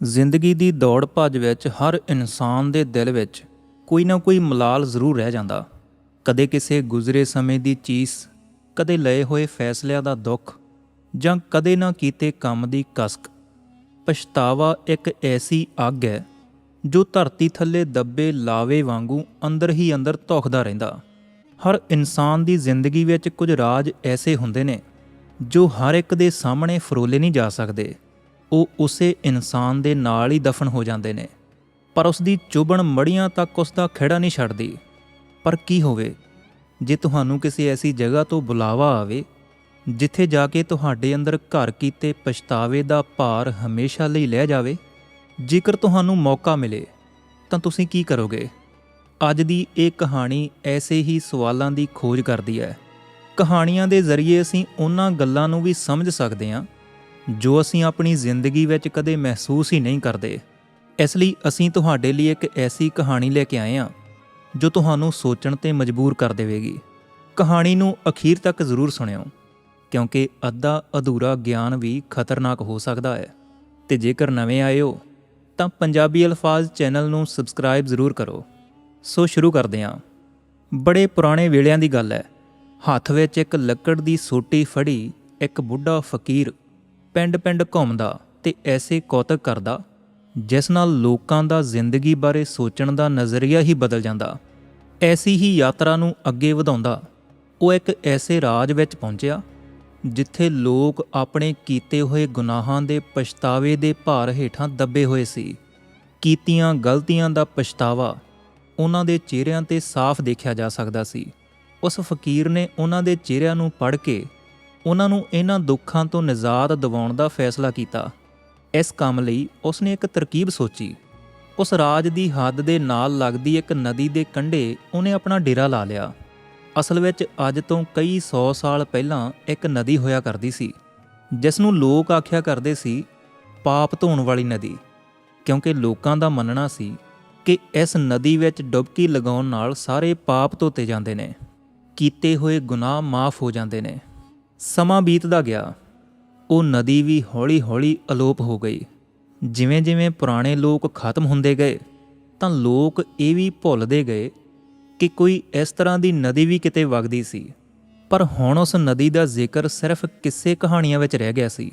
ਜ਼ਿੰਦਗੀ ਦੀ ਦੌੜ ਭੱਜ ਵਿੱਚ ਹਰ ਇਨਸਾਨ ਦੇ ਦਿਲ ਵਿੱਚ ਕੋਈ ਨਾ ਕੋਈ ਮਲਾਲ ਜ਼ਰੂਰ ਰਹਿ ਜਾਂਦਾ। ਕਦੇ ਕਿਸੇ ਗੁਜ਼ਰੇ ਸਮੇਂ ਦੀ ਚੀਸ, ਕਦੇ ਲਏ ਹੋਏ ਫੈਸਲਿਆਂ ਦਾ ਦੁੱਖ, ਜਾਂ ਕਦੇ ਨਾ ਕੀਤੇ ਕੰਮ ਦੀ ਕਸਕ। ਪਛਤਾਵਾ ਇੱਕ ਐਸੀ ਅੱਗ ਹੈ, ਜੋ ਧਰਤੀ ਥੱਲੇ ਦੱਬੇ ਲਾਵੇ ਵਾਂਗੂ ਅੰਦਰ ਹੀ ਅੰਦਰ ਧੋਖਦਾ ਰਹਿੰਦਾ। ਹਰ ਇਨਸਾਨ ਦੀ ਜ਼ਿੰਦਗੀ ਵਿੱਚ ਕੁਝ ਰਾਜ ਐਸੇ ਹੁੰਦੇ ਨੇ, ਜੋ ਹਰ ਇੱਕ ਦੇ ਸਾਹਮਣੇ ਫਰੋਲੇ ਨਹੀਂ ਜਾ ਸਕਦੇ। ਉਹ ਉਸੇ ਇਨਸਾਨ ਦੇ ਨਾਲ ਹੀ ਦਫਨ ਹੋ ਜਾਂਦੇ ਨੇ। ਪਰ ਉਸ ਦੀ ਚੁਭਣ ਮੜੀਆਂ ਤੱਕ ਉਸ ਦਾ ਖਿਹੜਾ ਨਹੀਂ ਛੱਡਦੀ। ਪਰ ਕੀ ਹੋਵੇ? ਜੇ ਤੁਹਾਨੂੰ ਕਿਸੇ ਐਸੀ ਜਗ੍ਹਾ ਤੋਂ ਬੁਲਾਵਾ ਆਵੇ, ਜਿੱਥੇ ਜਾ ਕੇ ਤੁਹਾਡੇ ਅੰਦਰ ਘਰ ਕੀਤੇ ਪਛਤਾਵੇ ਦਾ ਭਾਰ ਹਮੇਸ਼ਾ ਲਈ ਲੈ ਜਾਵੇ, ਜੇਕਰ ਤੁਹਾਨੂੰ ਮੌਕਾ ਮਿਲੇ, ਤਾਂ ਤੁਸੀਂ ਕੀ ਕਰੋਗੇ? ਅੱਜ ਦੀ ਇਹ ਕਹਾਣੀ ਐਸੇ ਹੀ ਸਵਾਲਾਂ ਦੀ ਖੋਜ ਕਰਦੀ ਹੈ। ਕਹਾਣੀਆਂ ਦੇ ਜ਼ਰੀਏ ਅਸੀਂ ਉਹਨਾਂ ਗੱਲਾਂ ਨੂੰ ਵੀ ਸਮਝ ਸਕਦੇ ਹਾਂ ਜੋ ਅਸੀਂ ਆਪਣੀ ਜ਼ਿੰਦਗੀ ਵਿੱਚ ਕਦੇ ਮਹਿਸੂਸ ਹੀ ਨਹੀਂ ਕਰਦੇ। ਇਸ ਲਈ ਅਸੀਂ ਤੁਹਾਡੇ ਲਈ ਇੱਕ ਐਸੀ ਕਹਾਣੀ ਲੈ ਕੇ ਆਏ ਹਾਂ, ਜੋ ਤੁਹਾਨੂੰ ਸੋਚਣ ਤੇ ਮਜਬੂਰ ਕਰ ਦੇਵੇਗੀ। ਕਹਾਣੀ ਨੂੰ ਅਖੀਰ ਤੱਕ ਜ਼ਰੂਰ ਸੁਣਿਓ, ਕਿਉਂਕਿ ਅੱਧਾ ਅਧੂਰਾ ਗਿਆਨ ਵੀ ਖਤਰਨਾਕ ਹੋ ਸਕਦਾ ਹੈ। ਤੇ ਜੇਕਰ ਨਵੇਂ ਆਏ ਹੋ, ਤਾਂ ਪੰਜਾਬੀ ਅਲਫਾਜ਼ ਚੈਨਲ ਨੂੰ ਸਬਸਕ੍ਰਾਈਬ ਜ਼ਰੂਰ ਕਰੋ। ਸੋ ਸ਼ੁਰੂ ਕਰਦੇ ਹਾਂ। ਬੜੇ ਪੁਰਾਣੇ ਵੇਲਿਆਂ ਦੀ ਗੱਲ ਹੈ। ਹੱਥ ਵਿੱਚ ਇੱਕ ਲੱਕੜ ਦੀ ਸੋਟੀ ਫੜੀ ਇੱਕ ਬੁੱਢਾ ਫਕੀਰ ਪਿੰਡ-ਪਿੰਡ ਘੁੰਮਦਾ ਤੇ ਐਸੇ ਕੌਤਕ ਕਰਦਾ, ਜਿਸ ਨਾਲ ਲੋਕਾਂ ਦਾ ਜ਼ਿੰਦਗੀ ਬਾਰੇ ਸੋਚਣ ਦਾ ਨਜ਼ਰੀਆ ਹੀ ਬਦਲ ਜਾਂਦਾ। ਐਸੀ ਹੀ ਯਾਤਰਾ ਨੂੰ ਅੱਗੇ ਵਧਾਉਂਦਾ, ਉਹ ਇੱਕ ਐਸੇ ਰਾਜ ਵਿੱਚ ਪਹੁੰਚਿਆ, ਜਿੱਥੇ ਲੋਕ ਆਪਣੇ ਕੀਤੇ ਹੋਏ ਗੁਨਾਹਾਂ ਦੇ ਪਛਤਾਵੇ ਦੇ ਭਾਰ ਹੇਠਾਂ ਦੱਬੇ ਹੋਏ ਸੀ। ਕੀਤੀਆਂ ਗਲਤੀਆਂ ਦਾ ਪਛਤਾਵਾ ਉਹਨਾਂ ਦੇ ਚਿਹਰਿਆਂ ਤੇ ਸਾਫ਼ ਦੇਖਿਆ ਜਾ ਸਕਦਾ ਸੀ। ਉਸ ਫਕੀਰ ਨੇ ਉਹਨਾਂ ਦੇ ਚਿਹਰਿਆਂ ਨੂੰ ਪੜ੍ਹ ਕੇ ਉਹਨਾਂ ਨੂੰ ਇਹਨਾਂ ਦੁੱਖਾਂ ਤੋਂ ਨਿਜਾਤ ਦਿਵਾਉਣ ਦਾ ਫੈਸਲਾ ਕੀਤਾ। ਇਸ ਕੰਮ ਲਈ ਉਸਨੇ ਇੱਕ ਤਰਕੀਬ ਸੋਚੀ। ਉਸ ਰਾਜ ਦੀ ਹੱਦ ਦੇ ਨਾਲ ਲੱਗਦੀ ਇੱਕ ਨਦੀ ਦੇ ਕੰਢੇ ਉਹਨੇ ਆਪਣਾ ਡੇਰਾ ਲਾ ਲਿਆ। ਅਸਲ ਵਿੱਚ ਅੱਜ ਤੋਂ ਕਈ 100 ਸਾਲ ਪਹਿਲਾਂ ਇੱਕ ਨਦੀ ਹੋਇਆ ਕਰਦੀ ਸੀ, ਜਿਸ ਨੂੰ ਲੋਕ ਆਖਿਆ ਕਰਦੇ ਸੀ ਪਾਪ ਧੋਣ ਵਾਲੀ ਨਦੀ, ਕਿਉਂਕਿ ਲੋਕਾਂ ਦਾ ਮੰਨਣਾ ਸੀ ਕਿ ਇਸ ਨਦੀ ਵਿੱਚ ਡੁਬਕੀ ਲਗਾਉਣ ਨਾਲ ਸਾਰੇ ਪਾਪ ਧੋਤੇ ਜਾਂਦੇ ਨੇ, ਕੀਤੇ ਹੋਏ ਗੁਨਾਹ ਮਾਫ ਹੋ ਜਾਂਦੇ ਨੇ। ਸਮਾਂ ਬੀਤਦਾ ਗਿਆ। ਉਹ ਨਦੀ ਵੀ ਹੌਲੀ-ਹੌਲੀ ਅਲੋਪ ਹੋ ਗਈ। ਜਿਵੇਂ-ਜਿਵੇਂ ਪੁਰਾਣੇ ਲੋਕ ਖਤਮ ਹੁੰਦੇ ਗਏ, ਤਾਂ ਲੋਕ ਇਹ ਵੀ ਭੁੱਲਦੇ ਗਏ ਕਿ ਕੋਈ ਇਸ ਤਰ੍ਹਾਂ ਦੀ ਨਦੀ ਵੀ ਕਿਤੇ ਵਗਦੀ ਸੀ। ਪਰ ਹੁਣ ਉਸ ਨਦੀ ਦਾ ਜ਼ਿਕਰ ਸਿਰਫ ਕਿਸੇ ਕਹਾਣੀਆਂ ਵਿੱਚ ਰਹਿ ਗਿਆ ਸੀ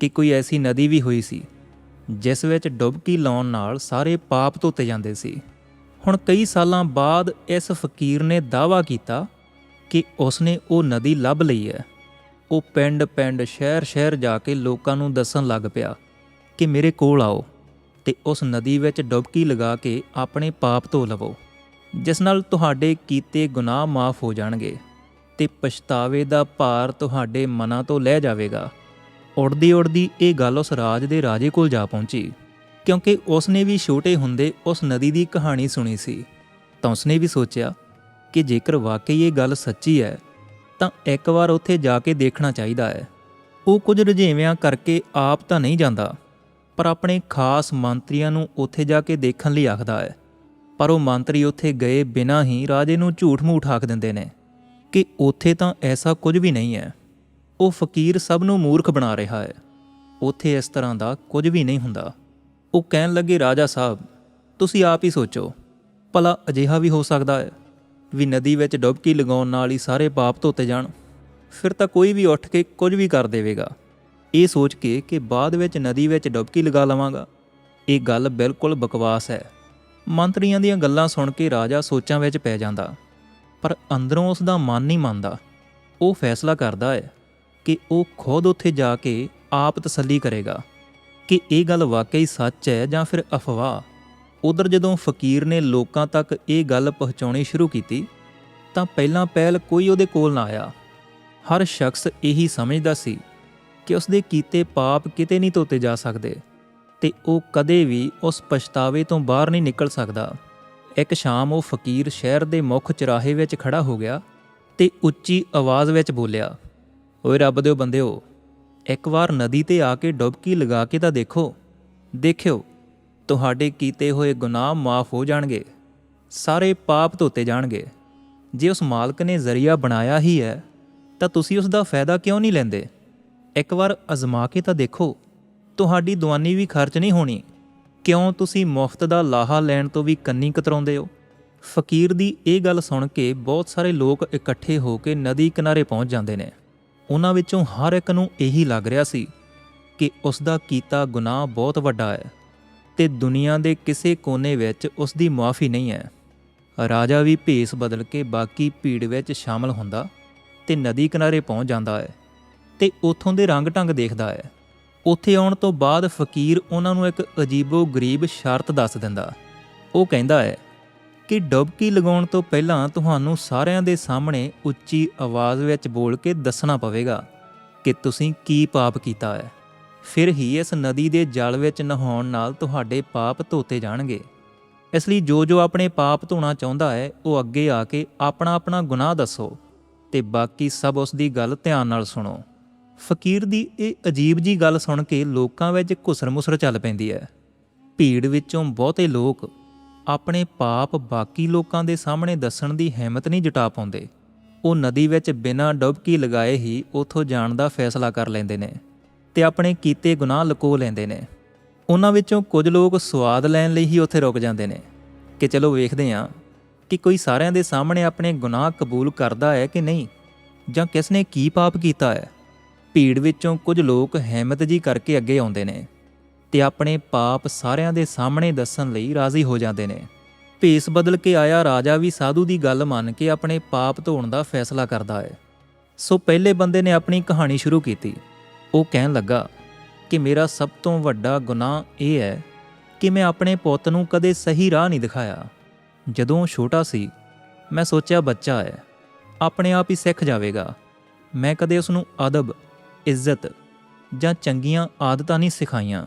ਕਿ ਕੋਈ ਐਸੀ ਨਦੀ ਵੀ ਹੋਈ ਸੀ, ਜਿਸ ਵਿੱਚ ਡੁਬਕੀ ਲਾਉਣ ਨਾਲ ਸਾਰੇ ਪਾਪ ਧੋਤੇ ਜਾਂਦੇ ਸੀ। ਹੁਣ ਕਈ ਸਾਲਾਂ ਬਾਅਦ ਇਸ ਫਕੀਰ ਨੇ ਦਾਅਵਾ ਕੀਤਾ ਕਿ ਉਸਨੇ ਉਹ ਨਦੀ ਲੱਭ ਲਈ ਹੈ। ਉਹ ਪਿੰਡ-ਪਿੰਡ ਸ਼ਹਿਰ-ਸ਼ਹਿਰ ਜਾ ਕੇ ਲੋਕਾਂ ਨੂੰ ਦੱਸਣ ਲੱਗ ਪਿਆ ਕਿ ਮੇਰੇ ਕੋਲ ਆਓ ਤੇ ਉਸ ਨਦੀ ਵਿੱਚ ਡੁਬਕੀ ਲਗਾ ਕੇ ਆਪਣੇ ਪਾਪ ਧੋ ਲਵੋ, ਜਿਸ ਨਾਲ ਤੁਹਾਡੇ ਕੀਤੇ ਗੁਨਾਹ ਮਾਫ ਹੋ ਜਾਣਗੇ ਤੇ ਪਛਤਾਵੇ ਦਾ ਭਾਰ ਤੁਹਾਡੇ ਮਨਾਂ ਤੋਂ ਲਹਿ ਜਾਵੇਗਾ। ਉੜਦੀ ਉੜਦੀ ਇਹ ਗੱਲ ਉਸ ਰਾਜ ਦੇ ਰਾਜੇ ਕੋਲ ਜਾ ਪਹੁੰਚੀ, ਕਿਉਂਕਿ ਉਸਨੇ ਵੀ ਛੋਟੇ ਹੁੰਦੇ ਉਸ ਨਦੀ ਦੀ ਕਹਾਣੀ ਸੁਣੀ ਸੀ। ਤਾਂ ਉਸਨੇ ਵੀ ਸੋਚਿਆ ਕਿ ਜੇਕਰ ਵਾਕਈ ਇਹ ਗੱਲ ਸੱਚੀ ਹੈ ਤਾਂ ਇੱਕ ਵਾਰ ਉੱਥੇ ਜਾ ਕੇ ਦੇਖਣਾ ਚਾਹੀਦਾ ਹੈ। ਉਹ ਕੁਝ ਰੁਝੇਵਿਆਂ ਕਰਕੇ ਆਪ ਤਾਂ ਨਹੀਂ ਜਾਂਦਾ, ਪਰ ਆਪਣੇ ਖਾਸ ਮੰਤਰੀਆਂ ਨੂੰ ਉੱਥੇ ਜਾ ਕੇ ਦੇਖਣ ਲਈ ਆਖਦਾ ਹੈ। ਪਰ ਉਹ ਮੰਤਰੀ ਉੱਥੇ ਗਏ ਬਿਨਾਂ ਹੀ ਰਾਜੇ ਨੂੰ ਝੂਠ-ਮੂਠ ਆਖ ਦਿੰਦੇ ਨੇ ਕਿ ਉੱਥੇ ਤਾਂ ਐਸਾ ਕੁਝ ਵੀ ਨਹੀਂ ਹੈ। ਉਹ ਫਕੀਰ ਸਭ ਨੂੰ ਮੂਰਖ ਬਣਾ ਰਿਹਾ ਹੈ। ਉੱਥੇ ਇਸ ਤਰ੍ਹਾਂ ਦਾ ਕੁਝ ਵੀ ਨਹੀਂ ਹੁੰਦਾ। ਉਹ ਕਹਿਣ ਲੱਗੇ, ਰਾਜਾ ਸਾਹਿਬ, ਤੁਸੀਂ ਆਪ ਹੀ ਸੋਚੋ, ਭਲਾ ਅਜਿਹਾ ਵੀ ਹੋ ਸਕਦਾ ਹੈ? ਵੀ ਨਦੀ ਵਿੱਚ ਡੁਬਕੀ ਲਗਾਉਣ ਨਾਲ ਹੀ ਸਾਰੇ ਪਾਪ ਧੋਤੇ ਜਾਣ। ਫਿਰ ਤਾਂ ਕੋਈ ਵੀ ਉੱਠ ਕੇ ਕੁਝ ਵੀ ਕਰ ਦੇਵੇਗਾ। ਇਹ ਸੋਚ ਕੇ ਕਿ ਬਾਅਦ ਵਿੱਚ ਨਦੀ ਵਿੱਚ ਡੁਬਕੀ ਲਗਾ ਲਵਾਂਗਾ। ਇਹ ਗੱਲ ਬਿਲਕੁਲ ਬਕਵਾਸ ਹੈ। ਮੰਤਰੀਆਂ ਦੀਆਂ ਗੱਲਾਂ ਸੁਣ ਕੇ ਰਾਜਾ ਸੋਚਾਂ ਵਿੱਚ ਪੈ ਜਾਂਦਾ। ਪਰ ਅੰਦਰੋਂ ਉਸ ਦਾ ਮਨ ਨਹੀਂ ਮੰਨਦਾ। ਉਹ ਫੈਸਲਾ ਕਰਦਾ ਹੈ ਕਿ ਉਹ ਖੁਦ ਉੱਥੇ ਜਾ ਕੇ ਆਪ ਤਸੱਲੀ ਕਰੇਗਾ। ਕਿ ਇਹ ਗੱਲ ਵਾਕਈ ਸੱਚ ਹੈ ਜਾਂ ਫਿਰ ਅਫਵਾਹ। ਉਧਰ ਜਦੋਂ ਫਕੀਰ ਨੇ ਲੋਕਾਂ ਤੱਕ ਇਹ ਗੱਲ ਪਹੁੰਚਾਉਣੀ ਸ਼ੁਰੂ ਕੀਤੀ, ਤਾਂ ਪਹਿਲਾਂ ਪਹਿਲ ਕੋਈ ਉਹਦੇ ਕੋਲ ਨਾ ਆਇਆ। ਹਰ ਸ਼ਖਸ ਇਹੀ ਸਮਝਦਾ ਸੀ ਕਿ ਉਸਦੇ ਕੀਤੇ ਪਾਪ ਕਿਤੇ ਨਹੀਂ ਧੋਤੇ ਜਾ ਸਕਦੇ ਤੇ ਉਹ ਕਦੇ ਵੀ ਉਸ ਪਛਤਾਵੇ ਤੋਂ ਬਾਹਰ ਨਹੀਂ ਨਿਕਲ ਸਕਦਾ। ਇੱਕ ਸ਼ਾਮ ਉਹ ਫਕੀਰ ਸ਼ਹਿਰ ਦੇ ਮੁੱਖ ਚਰਾਹੇ ਵਿੱਚ ਖੜਾ ਹੋ ਗਿਆ ਤੇ ਉੱਚੀ ਆਵਾਜ਼ ਵਿੱਚ ਬੋਲਿਆ, ਓਏ ਰੱਬ ਦੇ ਬੰਦਿਓ, ਇੱਕ ਵਾਰ ਨਦੀ ਤੇ ਆ ਕੇ ਡੁਬਕੀ ਲਗਾ ਕੇ ਤਾਂ ਦੇਖੋ, ਦੇਖਿਓ ਤੁਹਾਡੇ ਕੀਤੇ ਹੋਏ ਗੁਨਾਹ ਮਾਫ ਹੋ ਜਾਣਗੇ, ਸਾਰੇ ਪਾਪ ਧੋਤੇ ਜਾਣਗੇ। ਜੇ ਉਸ ਮਾਲਕ ਨੇ ਜ਼ਰੀਆ ਬਣਾਇਆ ਹੀ ਹੈ, ਤਾਂ ਤੁਸੀਂ ਉਸ ਦਾ ਫਾਇਦਾ ਕਿਉਂ ਨਹੀਂ ਲੈਂਦੇ? ਇੱਕ ਵਾਰ ਅਜ਼ਮਾ ਕੇ ਤਾਂ ਦੇਖੋ, ਤੁਹਾਡੀ ਦਵਾਨੀ ਵੀ ਖਰਚ ਨਹੀਂ ਹੋਣੀ। ਕਿਉਂ ਤੁਸੀਂ ਮੁਫਤ ਦਾ ਲਾਹਾ ਲੈਣ ਤੋਂ ਵੀ ਕੰਨੀ ਕਤਰਾਉਂਦੇ ਹੋ? ਫਕੀਰ ਦੀ ਇਹ ਗੱਲ ਸੁਣ ਕੇ ਬਹੁਤ ਸਾਰੇ ਲੋਕ ਇਕੱਠੇ ਹੋ ਕੇ ਨਦੀ ਕਿਨਾਰੇ ਪਹੁੰਚ ਜਾਂਦੇ ਨੇ। ਉਹਨਾਂ ਵਿੱਚੋਂ ਹਰ ਇੱਕ ਨੂੰ ਇਹੀ ਲੱਗ ਰਿਹਾ ਸੀ ਕਿ ਉਸ ਦਾ ਕੀਤਾ ਗੁਨਾਹ ਬਹੁਤ ਵੱਡਾ ਹੈ। ਤੇ ਦੁਨੀਆ ਦੇ ਕਿਸੇ ਕੋਨੇ ਵਿੱਚ ਉਸ ਦੀ ਮੁਆਫੀ ਨਹੀਂ ਹੈ। ਰਾਜਾ ਵੀ ਭੇਸ ਬਦਲ ਕੇ ਬਾਕੀ ਭੀੜ ਵਿੱਚ ਸ਼ਾਮਲ ਹੁੰਦਾ ਤੇ ਨਦੀ ਕਿਨਾਰੇ ਪਹੁੰਚ ਜਾਂਦਾ ਹੈ ਤੇ ਉਥੋਂ ਦੇ ਰੰਗ ਢੰਗ ਦੇਖਦਾ ਹੈ। ਉੱਥੇ ਆਉਣ ਤੋਂ ਬਾਅਦ ਫਕੀਰ ਉਹਨਾਂ ਨੂੰ ਇੱਕ ਅਜੀਬੋ ਗਰੀਬ ਸ਼ਰਤ ਦੱਸ ਦਿੰਦਾ। ਉਹ ਕਹਿੰਦਾ ਹੈ ਕਿ ਡੁਬਕੀ ਲਗਾਉਣ ਤੋਂ ਪਹਿਲਾਂ ਤੁਹਾਨੂੰ ਸਾਰਿਆਂ ਦੇ ਸਾਹਮਣੇ ਉੱਚੀ ਆਵਾਜ਼ ਵਿੱਚ ਬੋਲ ਕੇ ਦੱਸਣਾ ਪਵੇਗਾ ਕਿ ਤੁਸੀਂ ਕੀ ਪਾਪ ਕੀਤਾ ਹੈ। ਫਿਰ ਹੀ ਇਸ ਨਦੀ ਦੇ ਜਲ ਵਿੱਚ ਨਹਾਉਣ ਨਾਲ ਤੁਹਾਡੇ ਪਾਪ ਧੋਤੇ ਜਾਣਗੇ। ਇਸ ਲਈ ਜੋ ਜੋ ਆਪਣੇ ਪਾਪ ਧੋਣਾ ਚਾਹੁੰਦਾ ਹੈ, ਉਹ ਅੱਗੇ ਆ ਕੇ ਆਪਣਾ ਆਪਣਾ ਗੁਨਾਹ ਦੱਸੋ ਤੇ ਬਾਕੀ ਸਭ ਉਸ ਦੀ ਗੱਲ ਧਿਆਨ ਨਾਲ ਸੁਣੋ। ਫਕੀਰ ਦੀ ਇਹ ਅਜੀਬ ਜੀ ਗੱਲ ਸੁਣ ਕੇ ਲੋਕਾਂ ਵਿੱਚ ਘੁਸਰ-ਮੁਸਰ ਚੱਲ ਪੈਂਦੀ ਹੈ। ਭੀੜ ਵਿੱਚੋਂ ਬਹੁਤੇ ਲੋਕ ਆਪਣੇ ਪਾਪ ਬਾਕੀ ਲੋਕਾਂ ਦੇ ਸਾਹਮਣੇ ਦੱਸਣ ਦੀ ਹਿੰਮਤ ਨਹੀਂ ਜੁਟਾ ਪਾਉਂਦੇ। ਉਹ ਨਦੀ ਵਿੱਚ ਬਿਨਾਂ ਡੁਬਕੀ ਲਗਾਏ ਹੀ ਉਥੋਂ ਜਾਣ ਦਾ ਫੈਸਲਾ ਕਰ ਲੈਂਦੇ ਨੇ। ਤੇ ਆਪਣੇ ਕੀਤੇ ਗੁਨਾਹ ਲੁਕੋ ਲੈਂਦੇ ਨੇ। ਉਹਨਾਂ ਵਿੱਚੋਂ ਕੁਝ ਲੋਕ ਸਵਾਦ ਲੈਣ ਲਈ ਹੀ ਉੱਥੇ ਰੁਕ ਜਾਂਦੇ ਨੇ। ਕਿ ਚਲੋ ਵੇਖਦੇ ਹਾਂ ਕਿ ਕੋਈ ਸਾਰਿਆਂ ਦੇ ਸਾਹਮਣੇ ਆਪਣੇ ਗੁਨਾਹ ਕਬੂਲ ਕਰਦਾ ਹੈ ਕਿ ਨਹੀਂ, ਜਾਂ ਕਿਸ ਨੇ ਕੀ ਪਾਪ ਕੀਤਾ ਹੈ। ਭੀੜ ਵਿੱਚੋਂ ਕੁਝ ਲੋਕ ਹਿੰਮਤ ਜੀ ਕਰਕੇ ਅੱਗੇ ਆਉਂਦੇ ਨੇ ਤੇ ਆਪਣੇ ਪਾਪ ਸਾਰਿਆਂ ਦੇ ਸਾਹਮਣੇ ਦੱਸਣ ਲਈ ਰਾਜ਼ੀ ਹੋ ਜਾਂਦੇ ਨੇ। ਭੇਸ ਬਦਲ ਕੇ ਆਇਆ ਰਾਜਾ ਵੀ ਸਾਧੂ ਦੀ ਗੱਲ ਮੰਨ ਕੇ ਆਪਣੇ ਪਾਪ ਧੋਣ ਦਾ ਫੈਸਲਾ ਕਰਦਾ ਹੈ। ਸੋ ਪਹਿਲੇ ਬੰਦੇ ਨੇ ਆਪਣੀ ਕਹਾਣੀ ਸ਼ੁਰੂ ਕੀਤੀ। ਉਹ ਕਹਿਣ ਲੱਗਾ, ਕਿ ਮੇਰਾ ਸਭ ਤੋਂ ਵੱਡਾ ਗੁਨਾਹ ਇਹ ਹੈ ਕਿ ਮੈਂ ਆਪਣੇ ਪੁੱਤ ਨੂੰ ਕਦੇ ਸਹੀ ਰਾਹ ਨਹੀਂ ਦਿਖਾਇਆ। ਜਦੋਂ ਛੋਟਾ ਸੀ, ਮੈਂ ਸੋਚਿਆ, ਬੱਚਾ ਹੈ, ਆਪਣੇ ਆਪ ਹੀ ਸਿੱਖ ਜਾਵੇਗਾ। ਮੈਂ ਕਦੇ ਉਸ ਨੂੰ ਅਦਬ, ਇੱਜ਼ਤ ਜਾਂ ਚੰਗੀਆਂ ਆਦਤਾਂ ਨਹੀਂ ਸਿਖਾਈਆਂ।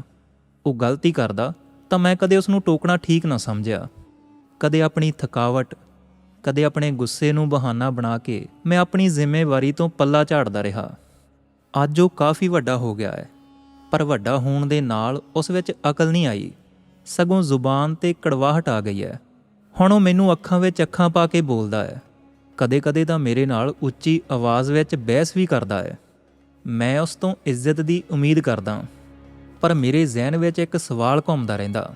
ਉਹ ਗਲਤੀ ਕਰਦਾ ਤਾਂ ਮੈਂ ਕਦੇ ਉਸ ਨੂੰ ਟੋਕਣਾ ਠੀਕ ਨਾ ਸਮਝਿਆ। ਕਦੇ ਆਪਣੀ ਥਕਾਵਟ, ਕਦੇ ਆਪਣੇ ਗੁੱਸੇ ਨੂੰ ਬਹਾਨਾ ਬਣਾ ਕੇ ਮੈਂ ਆਪਣੀ ਜ਼ਿੰਮੇਵਾਰੀ ਤੋਂ ਪੱਲਾ ਝਾੜਦਾ ਰਿਹਾ। ਅੱਜ ਉਹ ਕਾਫੀ ਵੱਡਾ ਹੋ ਗਿਆ ਹੈ, ਪਰ ਵੱਡਾ ਹੋਣ ਦੇ ਨਾਲ ਉਸ ਵਿੱਚ ਅਕਲ ਨਹੀਂ ਆਈ। ਸਗੋਂ ਜ਼ੁਬਾਨ ਤੇ ਕੜਵਾਹਟ ਆ ਗਈ ਹੈ। ਹੁਣ ਉਹ ਮੈਨੂੰ ਅੱਖਾਂ ਵਿੱਚ ਅੱਖਾਂ ਪਾ ਕੇ ਬੋਲਦਾ ਹੈ। ਕਦੇ-ਕਦੇ ਤਾਂ ਮੇਰੇ ਨਾਲ ਉੱਚੀ ਆਵਾਜ਼ ਵਿੱਚ ਬਹਿਸ ਵੀ ਕਰਦਾ ਹੈ। ਮੈਂ ਉਸ ਤੋਂ ਇੱਜ਼ਤ ਦੀ ਉਮੀਦ ਕਰਦਾ ਪਰ ਮੇਰੇ ਜ਼ਿਹਨ ਵਿੱਚ ਇੱਕ ਸਵਾਲ ਘੁੰਮਦਾ ਰਹਿੰਦਾ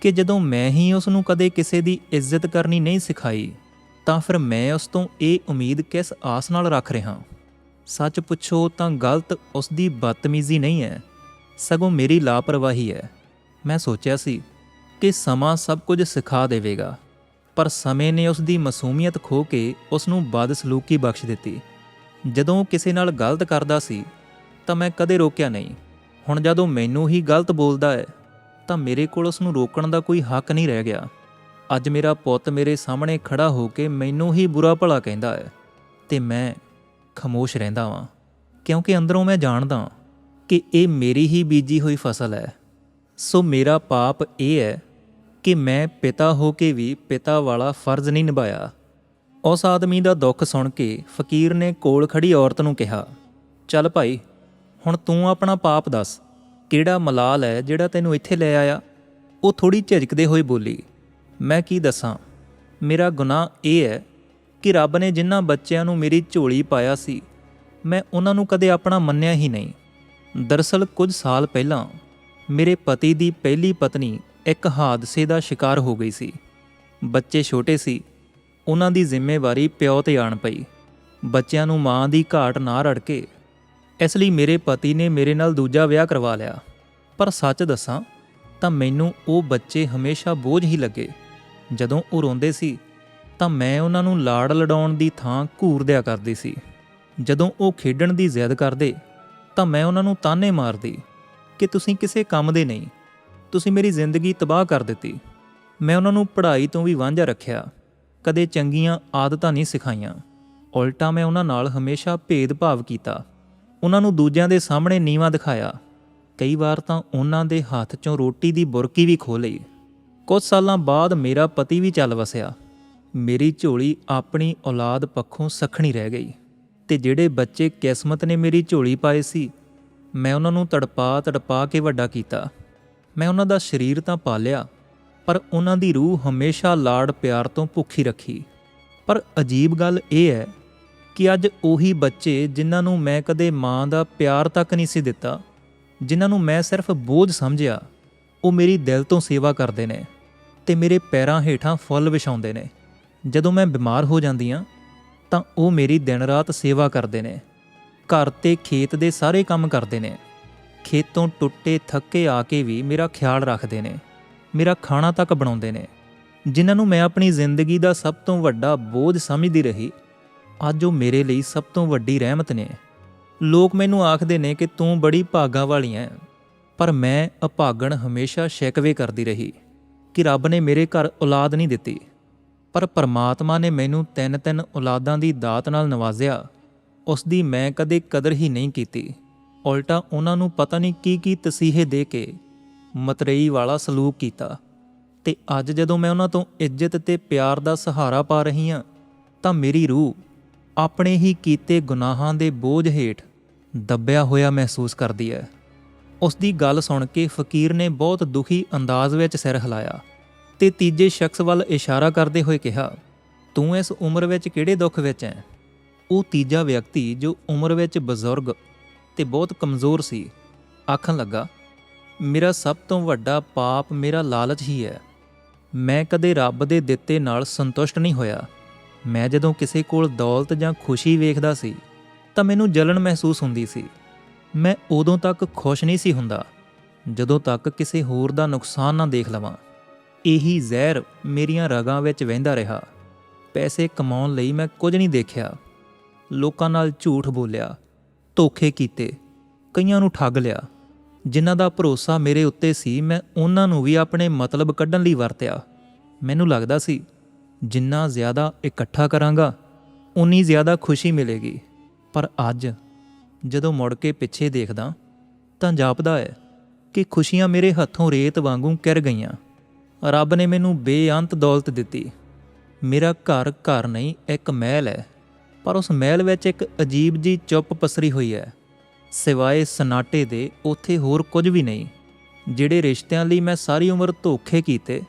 ਕਿ ਜਦੋਂ ਮੈਂ ਹੀ ਉਸ ਨੂੰ ਕਦੇ ਕਿਸੇ ਦੀ ਇੱਜ਼ਤ ਕਰਨੀ ਨਹੀਂ ਸਿਖਾਈ, ਤਾਂ ਫਿਰ ਮੈਂ ਉਸ ਤੋਂ ਇਹ ਉਮੀਦ ਕਿਸ ਆਸ ਨਾਲ ਰੱਖ ਰਿਹਾ ਸੱਚ ਪੁੱਛੋ ਤਾਂ ਗਲਤ ਉਸ ਦੀ ਬਦਤਮੀਜ਼ੀ ਨਹੀਂ ਹੈ, ਸਗੋਂ ਮੇਰੀ ਲਾਪਰਵਾਹੀ ਹੈ। ਮੈਂ ਸੋਚਿਆ ਸੀ ਕਿ ਸਮਾਂ ਸਭ ਕੁਝ ਸਿਖਾ ਦੇਵੇਗਾ, ਪਰ ਸਮੇਂ ਨੇ ਉਸ ਦੀ ਮਾਸੂਮੀਅਤ ਖੋ ਕੇ ਉਸ ਨੂੰ ਬਦਸਲੂਕੀ ਬਖਸ਼ ਦਿੱਤੀ। ਜਦੋਂ ਕਿਸੇ ਨਾਲ ਗਲਤ ਕਰਦਾ ਸੀ, ਤਾਂ ਮੈਂ ਕਦੇ ਰੋਕਿਆ ਨਹੀਂ। ਹੁਣ ਜਦੋਂ ਮੈਨੂੰ ਹੀ ਗਲਤ ਬੋਲਦਾ ਹੈ, ਤਾਂ ਮੇਰੇ ਕੋਲ ਉਸ ਨੂੰ ਰੋਕਣ ਦਾ ਕੋਈ ਹੱਕ ਨਹੀਂ ਰਹਿ ਗਿਆ। ਅੱਜ ਮੇਰਾ ਪੁੱਤ ਮੇਰੇ ਸਾਹਮਣੇ ਖੜਾ ਹੋ ਕੇ ਮੈਨੂੰ ਹੀ ਬੁਰਾ ਭਲਾ ਕਹਿੰਦਾ ਹੈ, ਤੇ ਮੈਂ ਖਮੋਸ਼ ਰਹਿੰਦਾ ਵਾਂ, ਕਿਉਂਕਿ ਅੰਦਰੋਂ ਮੈਂ ਜਾਣਦਾ ਕਿ ਇਹ ਮੇਰੀ ਹੀ ਬੀਜੀ ਹੋਈ ਫਸਲ ਹੈ। ਸੋ ਮੇਰਾ ਪਾਪ ਇਹ ਹੈ ਕਿ ਮੈਂ ਪਿਤਾ ਹੋ ਕੇ ਵੀ ਪਿਤਾ ਵਾਲਾ ਫਰਜ਼ ਨਹੀਂ ਨਿਭਾਇਆ। ਉਸ ਆਦਮੀ ਦਾ ਦੁੱਖ ਸੁਣ ਕੇ ਫਕੀਰ ਨੇ ਕੋਲ ਖੜੀ ਔਰਤ ਨੂੰ ਕਿਹਾ, ਚੱਲ ਭਾਈ, ਹੁਣ ਤੂੰ ਆਪਣਾ ਪਾਪ ਦੱਸ, ਕਿਹੜਾ ਮਲਾਲ ਹੈ ਜਿਹੜਾ ਤੈਨੂੰ ਇੱਥੇ ਲੈ ਆਇਆ? ਉਹ ਥੋੜੀ ਝਿਜਕਦੇ ਹੋਏ ਬੋਲੀ, ਮੈਂ ਕੀ ਦੱਸਾਂ? ਮੇਰਾ ਗੁਨਾਹ ਇਹ ਹੈ ਕਿ ਰੱਬ ਨੇ ਜਿਨ੍ਹਾਂ ਬੱਚਿਆਂ ਨੂੰ ਮੇਰੀ ਝੋਲੀ ਪਾਇਆ ਸੀ, ਮੈਂ ਉਹਨਾਂ ਨੂੰ ਕਦੇ ਆਪਣਾ ਮੰਨਿਆ ਹੀ ਨਹੀਂ। ਦਰਸਲ ਕੁਝ ਸਾਲ ਪਹਿਲਾਂ ਮੇਰੇ ਪਤੀ ਦੀ ਪਹਿਲੀ ਪਤਨੀ ਇੱਕ ਹਾਦਸੇ ਦਾ ਸ਼ਿਕਾਰ ਹੋ ਗਈ ਸੀ। ਬੱਚੇ ਛੋਟੇ ਸੀ, ਉਹਨਾਂ ਦੀ ਜ਼ਿੰਮੇਵਾਰੀ ਪਿਓ ਤੇ ਆਣ ਪਈ। ਬੱਚਿਆਂ ਨੂੰ ਮਾਂ ਦੀ ਘਾਟ ਨਾ ਰੜਕੇ, ਇਸ ਲਈ ਮੇਰੇ ਪਤੀ ਨੇ ਮੇਰੇ ਨਾਲ ਦੂਜਾ ਵਿਆਹ ਕਰਵਾ ਲਿਆ। ਪਰ ਸੱਚ ਦੱਸਾਂ ਤਾਂ ਮੈਨੂੰ ਉਹ ਬੱਚੇ ਹਮੇਸ਼ਾ ਬੋਝ ਹੀ ਲੱਗੇ, ਜਦੋਂ ਉਹ ਰੋਂਦੇ ਸੀ ਤਾਂ ਮੈਂ ਉਹਨਾਂ ਨੂੰ ਲਾੜ ਲਡਾਉਣ ਦੀ ਥਾਂ ਘੂਰਦਿਆ ਕਰਦੀ ਸੀ। ਜਦੋਂ ਉਹ ਖੇਡਣ ਦੀ ਜ਼ਿੱਦ ਕਰਦੇ, ਤਾਂ ਮੈਂ ਉਹਨਾਂ ਨੂੰ ਤਾਨੇ ਮਾਰਦੀ ਕਿ ਤੁਸੀਂ ਕਿਸੇ ਕੰਮ ਦੇ ਨਹੀਂ, ਤੁਸੀਂ ਮੇਰੀ ਜ਼ਿੰਦਗੀ ਤਬਾਹ ਕਰ ਦਿੱਤੀ। ਮੈਂ ਉਹਨਾਂ ਨੂੰ ਪੜ੍ਹਾਈ ਤੋਂ ਵੀ ਵਾਂਝਾ ਰੱਖਿਆ, ਕਦੇ ਚੰਗੀਆਂ ਆਦਤਾਂ ਨਹੀਂ ਸਿਖਾਈਆਂ। ਉਲਟਾ ਮੈਂ ਉਹਨਾਂ ਨਾਲ ਹਮੇਸ਼ਾ ਭੇਦਭਾਵ ਕੀਤਾ, ਉਹਨਾਂ ਨੂੰ ਦੂਜਿਆਂ ਦੇ ਸਾਹਮਣੇ ਨੀਵਾ ਦਿਖਾਇਆ। ਕਈ ਵਾਰ ਤਾਂ ਉਹਨਾਂ ਦੇ ਹੱਥ 'ਚੋਂ ਰੋਟੀ ਦੀ ਬੁਰਕੀ ਵੀ ਖੋਹ ਲਈ। ਕੁਝ ਸਾਲਾਂ ਬਾਅਦ ਮੇਰਾ ਪਤੀ ਵੀ ਚੱਲ ਵਸਿਆ। ਮੇਰੀ ਝੋਲੀ ਆਪਣੀ ਔਲਾਦ ਪੱਖੋਂ ਸਖਣੀ ਰਹਿ ਗਈ ਤੇ ਜਿਹੜੇ ਬੱਚੇ ਕਿਸਮਤ ਨੇ ਮੇਰੀ ਝੋਲੀ ਪਾਏ ਸੀ, ਮੈਂ ਉਹਨਾਂ ਨੂੰ ਤੜਪਾ ਤੜਪਾ ਕੇ ਵੱਡਾ ਕੀਤਾ। ਮੈਂ ਉਹਨਾਂ ਦਾ ਸਰੀਰ ਤਾਂ ਪਾਲਿਆ, ਪਰ ਉਹਨਾਂ ਦੀ ਰੂਹ ਹਮੇਸ਼ਾ ਲਾੜ ਪਿਆਰ ਤੋਂ ਭੁੱਖੀ ਰੱਖੀ। ਪਰ ਅਜੀਬ ਗੱਲ ਇਹ ਹੈ ਕਿ ਅੱਜ ਉਹੀ ਬੱਚੇ ਜਿਨ੍ਹਾਂ ਨੂੰ ਮੈਂ ਕਦੇ ਮਾਂ ਦਾ ਪਿਆਰ ਤੱਕ ਨਹੀਂ ਸੀ ਦਿੱਤਾ, ਜਿਨ੍ਹਾਂ ਨੂੰ ਮੈਂ ਸਿਰਫ ਬੋਝ ਸਮਝਿਆ, ਉਹ ਮੇਰੀ ਦਿਲ ਤੋਂ ਸੇਵਾ ਕਰਦੇ ਨੇ ਤੇ ਮੇਰੇ ਪੈਰਾਂ ਹੇਠਾਂ ਫੁੱਲ ਵਿਛਾਉਂਦੇ ਨੇ। ਜਦੋਂ ਮੈਂ ਬਿਮਾਰ ਹੋ ਜਾਂਦੀ ਹਾਂ ਤਾਂ ਉਹ ਮੇਰੀ ਦਿਨ ਰਾਤ ਸੇਵਾ ਕਰਦੇ ਨੇ। ਘਰ ਤੇ ਖੇਤ ਦੇ ਸਾਰੇ ਕੰਮ ਕਰਦੇ ਨੇ। ਖੇਤੋਂ ਟੁੱਟੇ, ਥੱਕੇ ਆ ਕੇ ਵੀ ਮੇਰਾ ਖਿਆਲ ਰੱਖਦੇ ਨੇ। ਮੇਰਾ ਖਾਣਾ ਤੱਕ ਬਣਾਉਂਦੇ ਨੇ। ਜਿਨ੍ਹਾਂ ਨੂੰ ਮੈਂ ਆਪਣੀ ਜ਼ਿੰਦਗੀ ਦਾ ਸਭ ਤੋਂ ਵੱਡਾ ਬੋਝ ਸਮਝਦੀ ਰਹੀ, ਅੱਜ ਉਹ ਮੇਰੇ ਲਈ ਸਭ ਤੋਂ ਵੱਡੀ ਰਹਿਮਤ ਨੇ। ਲੋਕ ਮੈਨੂੰ ਆਖਦੇ ਨੇ ਕਿ ਤੂੰ ਬੜੀ ਭਾਗਾ ਵਾਲੀ ਐ ਪਰ ਮੈਂ ਅਭਾਗਣ ਹਮੇਸ਼ਾ ਸ਼ਿਕਵੇ ਕਰਦੀ ਰਹੀ ਕਿ ਰੱਬ ਨੇ ਮੇਰੇ ਘਰ ਔਲਾਦ ਨਹੀਂ ਦਿੱਤੀ। ਪਰ ਪਰਮਾਤਮਾ ਨੇ ਮੈਨੂੰ ਤਿੰਨ ਤਿੰਨ ਔਲਾਦਾਂ ਦੀ ਦਾਤ ਨਾਲ ਨਵਾਜ਼ਿਆ। ਉਸ ਦੀ ਮੈਂ ਕਦੇ ਕਦਰ ਹੀ ਨਹੀਂ ਕੀਤੀ। ਉਲਟਾ ਉਹਨਾਂ ਨੂੰ ਪਤਾ ਨਹੀਂ ਕੀ ਕੀ ਤਸੀਹੇ ਦੇ ਕੇ ਮਤਰੇਈ ਵਾਲਾ ਸਲੂਕ ਕੀਤਾ। ਤੇ ਅੱਜ ਜਦੋਂ ਮੈਂ ਉਹਨਾਂ ਤੋਂ ਇੱਜ਼ਤ ਤੇ ਪਿਆਰ ਦਾ ਸਹਾਰਾ ਪਾ ਰਹੀ ਹਾਂ, ਤਾਂ ਮੇਰੀ ਰੂਹ ਆਪਣੇ ਹੀ ਕੀਤੇ ਗੁਨਾਹਾਂ ਦੇ ਬੋਝ ਹੇਠ ਦੱਬਿਆ ਹੋਇਆ ਮਹਿਸੂਸ ਕਰਦੀ ਹੈ। ਉਸ ਦੀ ਗੱਲ ਸੁਣ ਕੇ ਫਕੀਰ ਨੇ ਬਹੁਤ ਦੁਖੀ ਅੰਦਾਜ਼ ਵਿੱਚ ਸਿਰ ਹਿਲਾਇਆ। ਤੇ ਤੀਜੇ ਸ਼ਖਸ ਵੱਲ ਇਸ਼ਾਰਾ ਕਰਦੇ ਹੋਏ ਕਿਹਾ, ਤੂੰ ਇਸ ਉਮਰ ਵਿੱਚ ਕਿਹੜੇ ਦੁੱਖ ਵਿੱਚ ਹੈ ਉਹ ਤੀਜਾ ਵਿਅਕਤੀ ਜੋ ਉਮਰ ਵਿੱਚ ਬਜ਼ੁਰਗ ਤੇ ਬਹੁਤ ਕਮਜ਼ੋਰ ਸੀ, ਆਖਣ ਲੱਗਾ, ਮੇਰਾ ਸਭ ਤੋਂ ਵੱਡਾ ਪਾਪ ਮੇਰਾ ਲਾਲਚ ਹੀ ਹੈ। ਮੈਂ ਕਦੇ ਰੱਬ ਦੇ ਦਿੱਤੇ ਨਾਲ ਸੰਤੁਸ਼ਟ ਨਹੀਂ ਹੋਇਆ। ਮੈਂ ਜਦੋਂ ਕਿਸੇ ਕੋਲ ਦੌਲਤ ਜਾਂ ਖੁਸ਼ੀ ਵੇਖਦਾ ਸੀ, ਤਾਂ ਮੈਨੂੰ ਜਲਨ ਮਹਿਸੂਸ ਹੁੰਦੀ ਸੀ। ਮੈਂ ਉਦੋਂ ਤੱਕ ਖੁਸ਼ ਨਹੀਂ ਸੀ ਹੁੰਦਾ, ਜਦੋਂ ਤੱਕ ਕਿਸੇ ਹੋਰ ਦਾ ਨੁਕਸਾਨ ਨਾ ਦੇਖ ਲਵਾਂ। ਇਹੀ ਜ਼ਹਿਰ ਮੇਰੀਆਂ ਰਗਾਂ ਵਿੱਚ ਵਹਿੰਦਾ ਰਿਹਾ। ਪੈਸੇ ਕਮਾਉਣ ਲਈ ਮੈਂ ਕੁਝ ਨਹੀਂ ਦੇਖਿਆ। ਲੋਕਾਂ ਨਾਲ ਝੂਠ ਬੋਲਿਆ, ਧੋਖੇ ਕੀਤੇ, ਕਈਆਂ ਨੂੰ ਠੱਗ ਲਿਆ। ਜਿਨ੍ਹਾਂ ਦਾ ਭਰੋਸਾ ਮੇਰੇ ਉੱਤੇ ਸੀ, ਮੈਂ ਉਹਨਾਂ ਨੂੰ ਵੀ ਆਪਣੇ ਮਤਲਬ ਕੱਢਣ ਲਈ ਵਰਤਿਆ। ਮੈਨੂੰ ਲੱਗਦਾ ਸੀ, ਜਿੰਨਾ ਜ਼ਿਆਦਾ ਇਕੱਠਾ ਕਰਾਂਗਾ, ਉਨੀ ਜ਼ਿਆਦਾ ਖੁਸ਼ੀ ਮਿਲੇਗੀ। ਪਰ ਅੱਜ, ਜਦੋਂ ਮੁੜ ਕੇ ਪਿੱਛੇ ਦੇਖਦਾ, ਤਾਂ ਜਾਪਦਾ ਹੈ ਕਿ ਖੁਸ਼ੀਆਂ ਮੇਰੇ ਹੱਥੋਂ ਰੇਤ ਵਾਂਗੂ ਕਿਰ ਗਈਆਂ। ਰੱਬ ਨੇ ਮੈਨੂੰ ਬੇਅੰਤ ਦੌਲਤ ਦਿੱਤੀ। ਮੇਰਾ ਘਰ ਘਰ ਨਹੀਂ, ਇੱਕ ਮਹਿਲ ਹੈ। ਪਰ ਉਸ ਮਹਿਲ ਵਿੱਚ ਇੱਕ ਅਜੀਬ ਜੀ ਚੁੱਪ ਪਸਰੀ ਹੋਈ ਹੈ। ਸਿਵਾਏ ਸਨਾਟੇ ਦੇ ਉੱਥੇ ਹੋਰ ਕੁਝ ਵੀ ਨਹੀਂ, ਜਿਹੜੇ ਰਿਸ਼ਤਿਆਂ ਲਈ ਮੈਂ ਸਾਰੀ ਉਮਰ ਧੋਖੇ ਕੀਤੇ,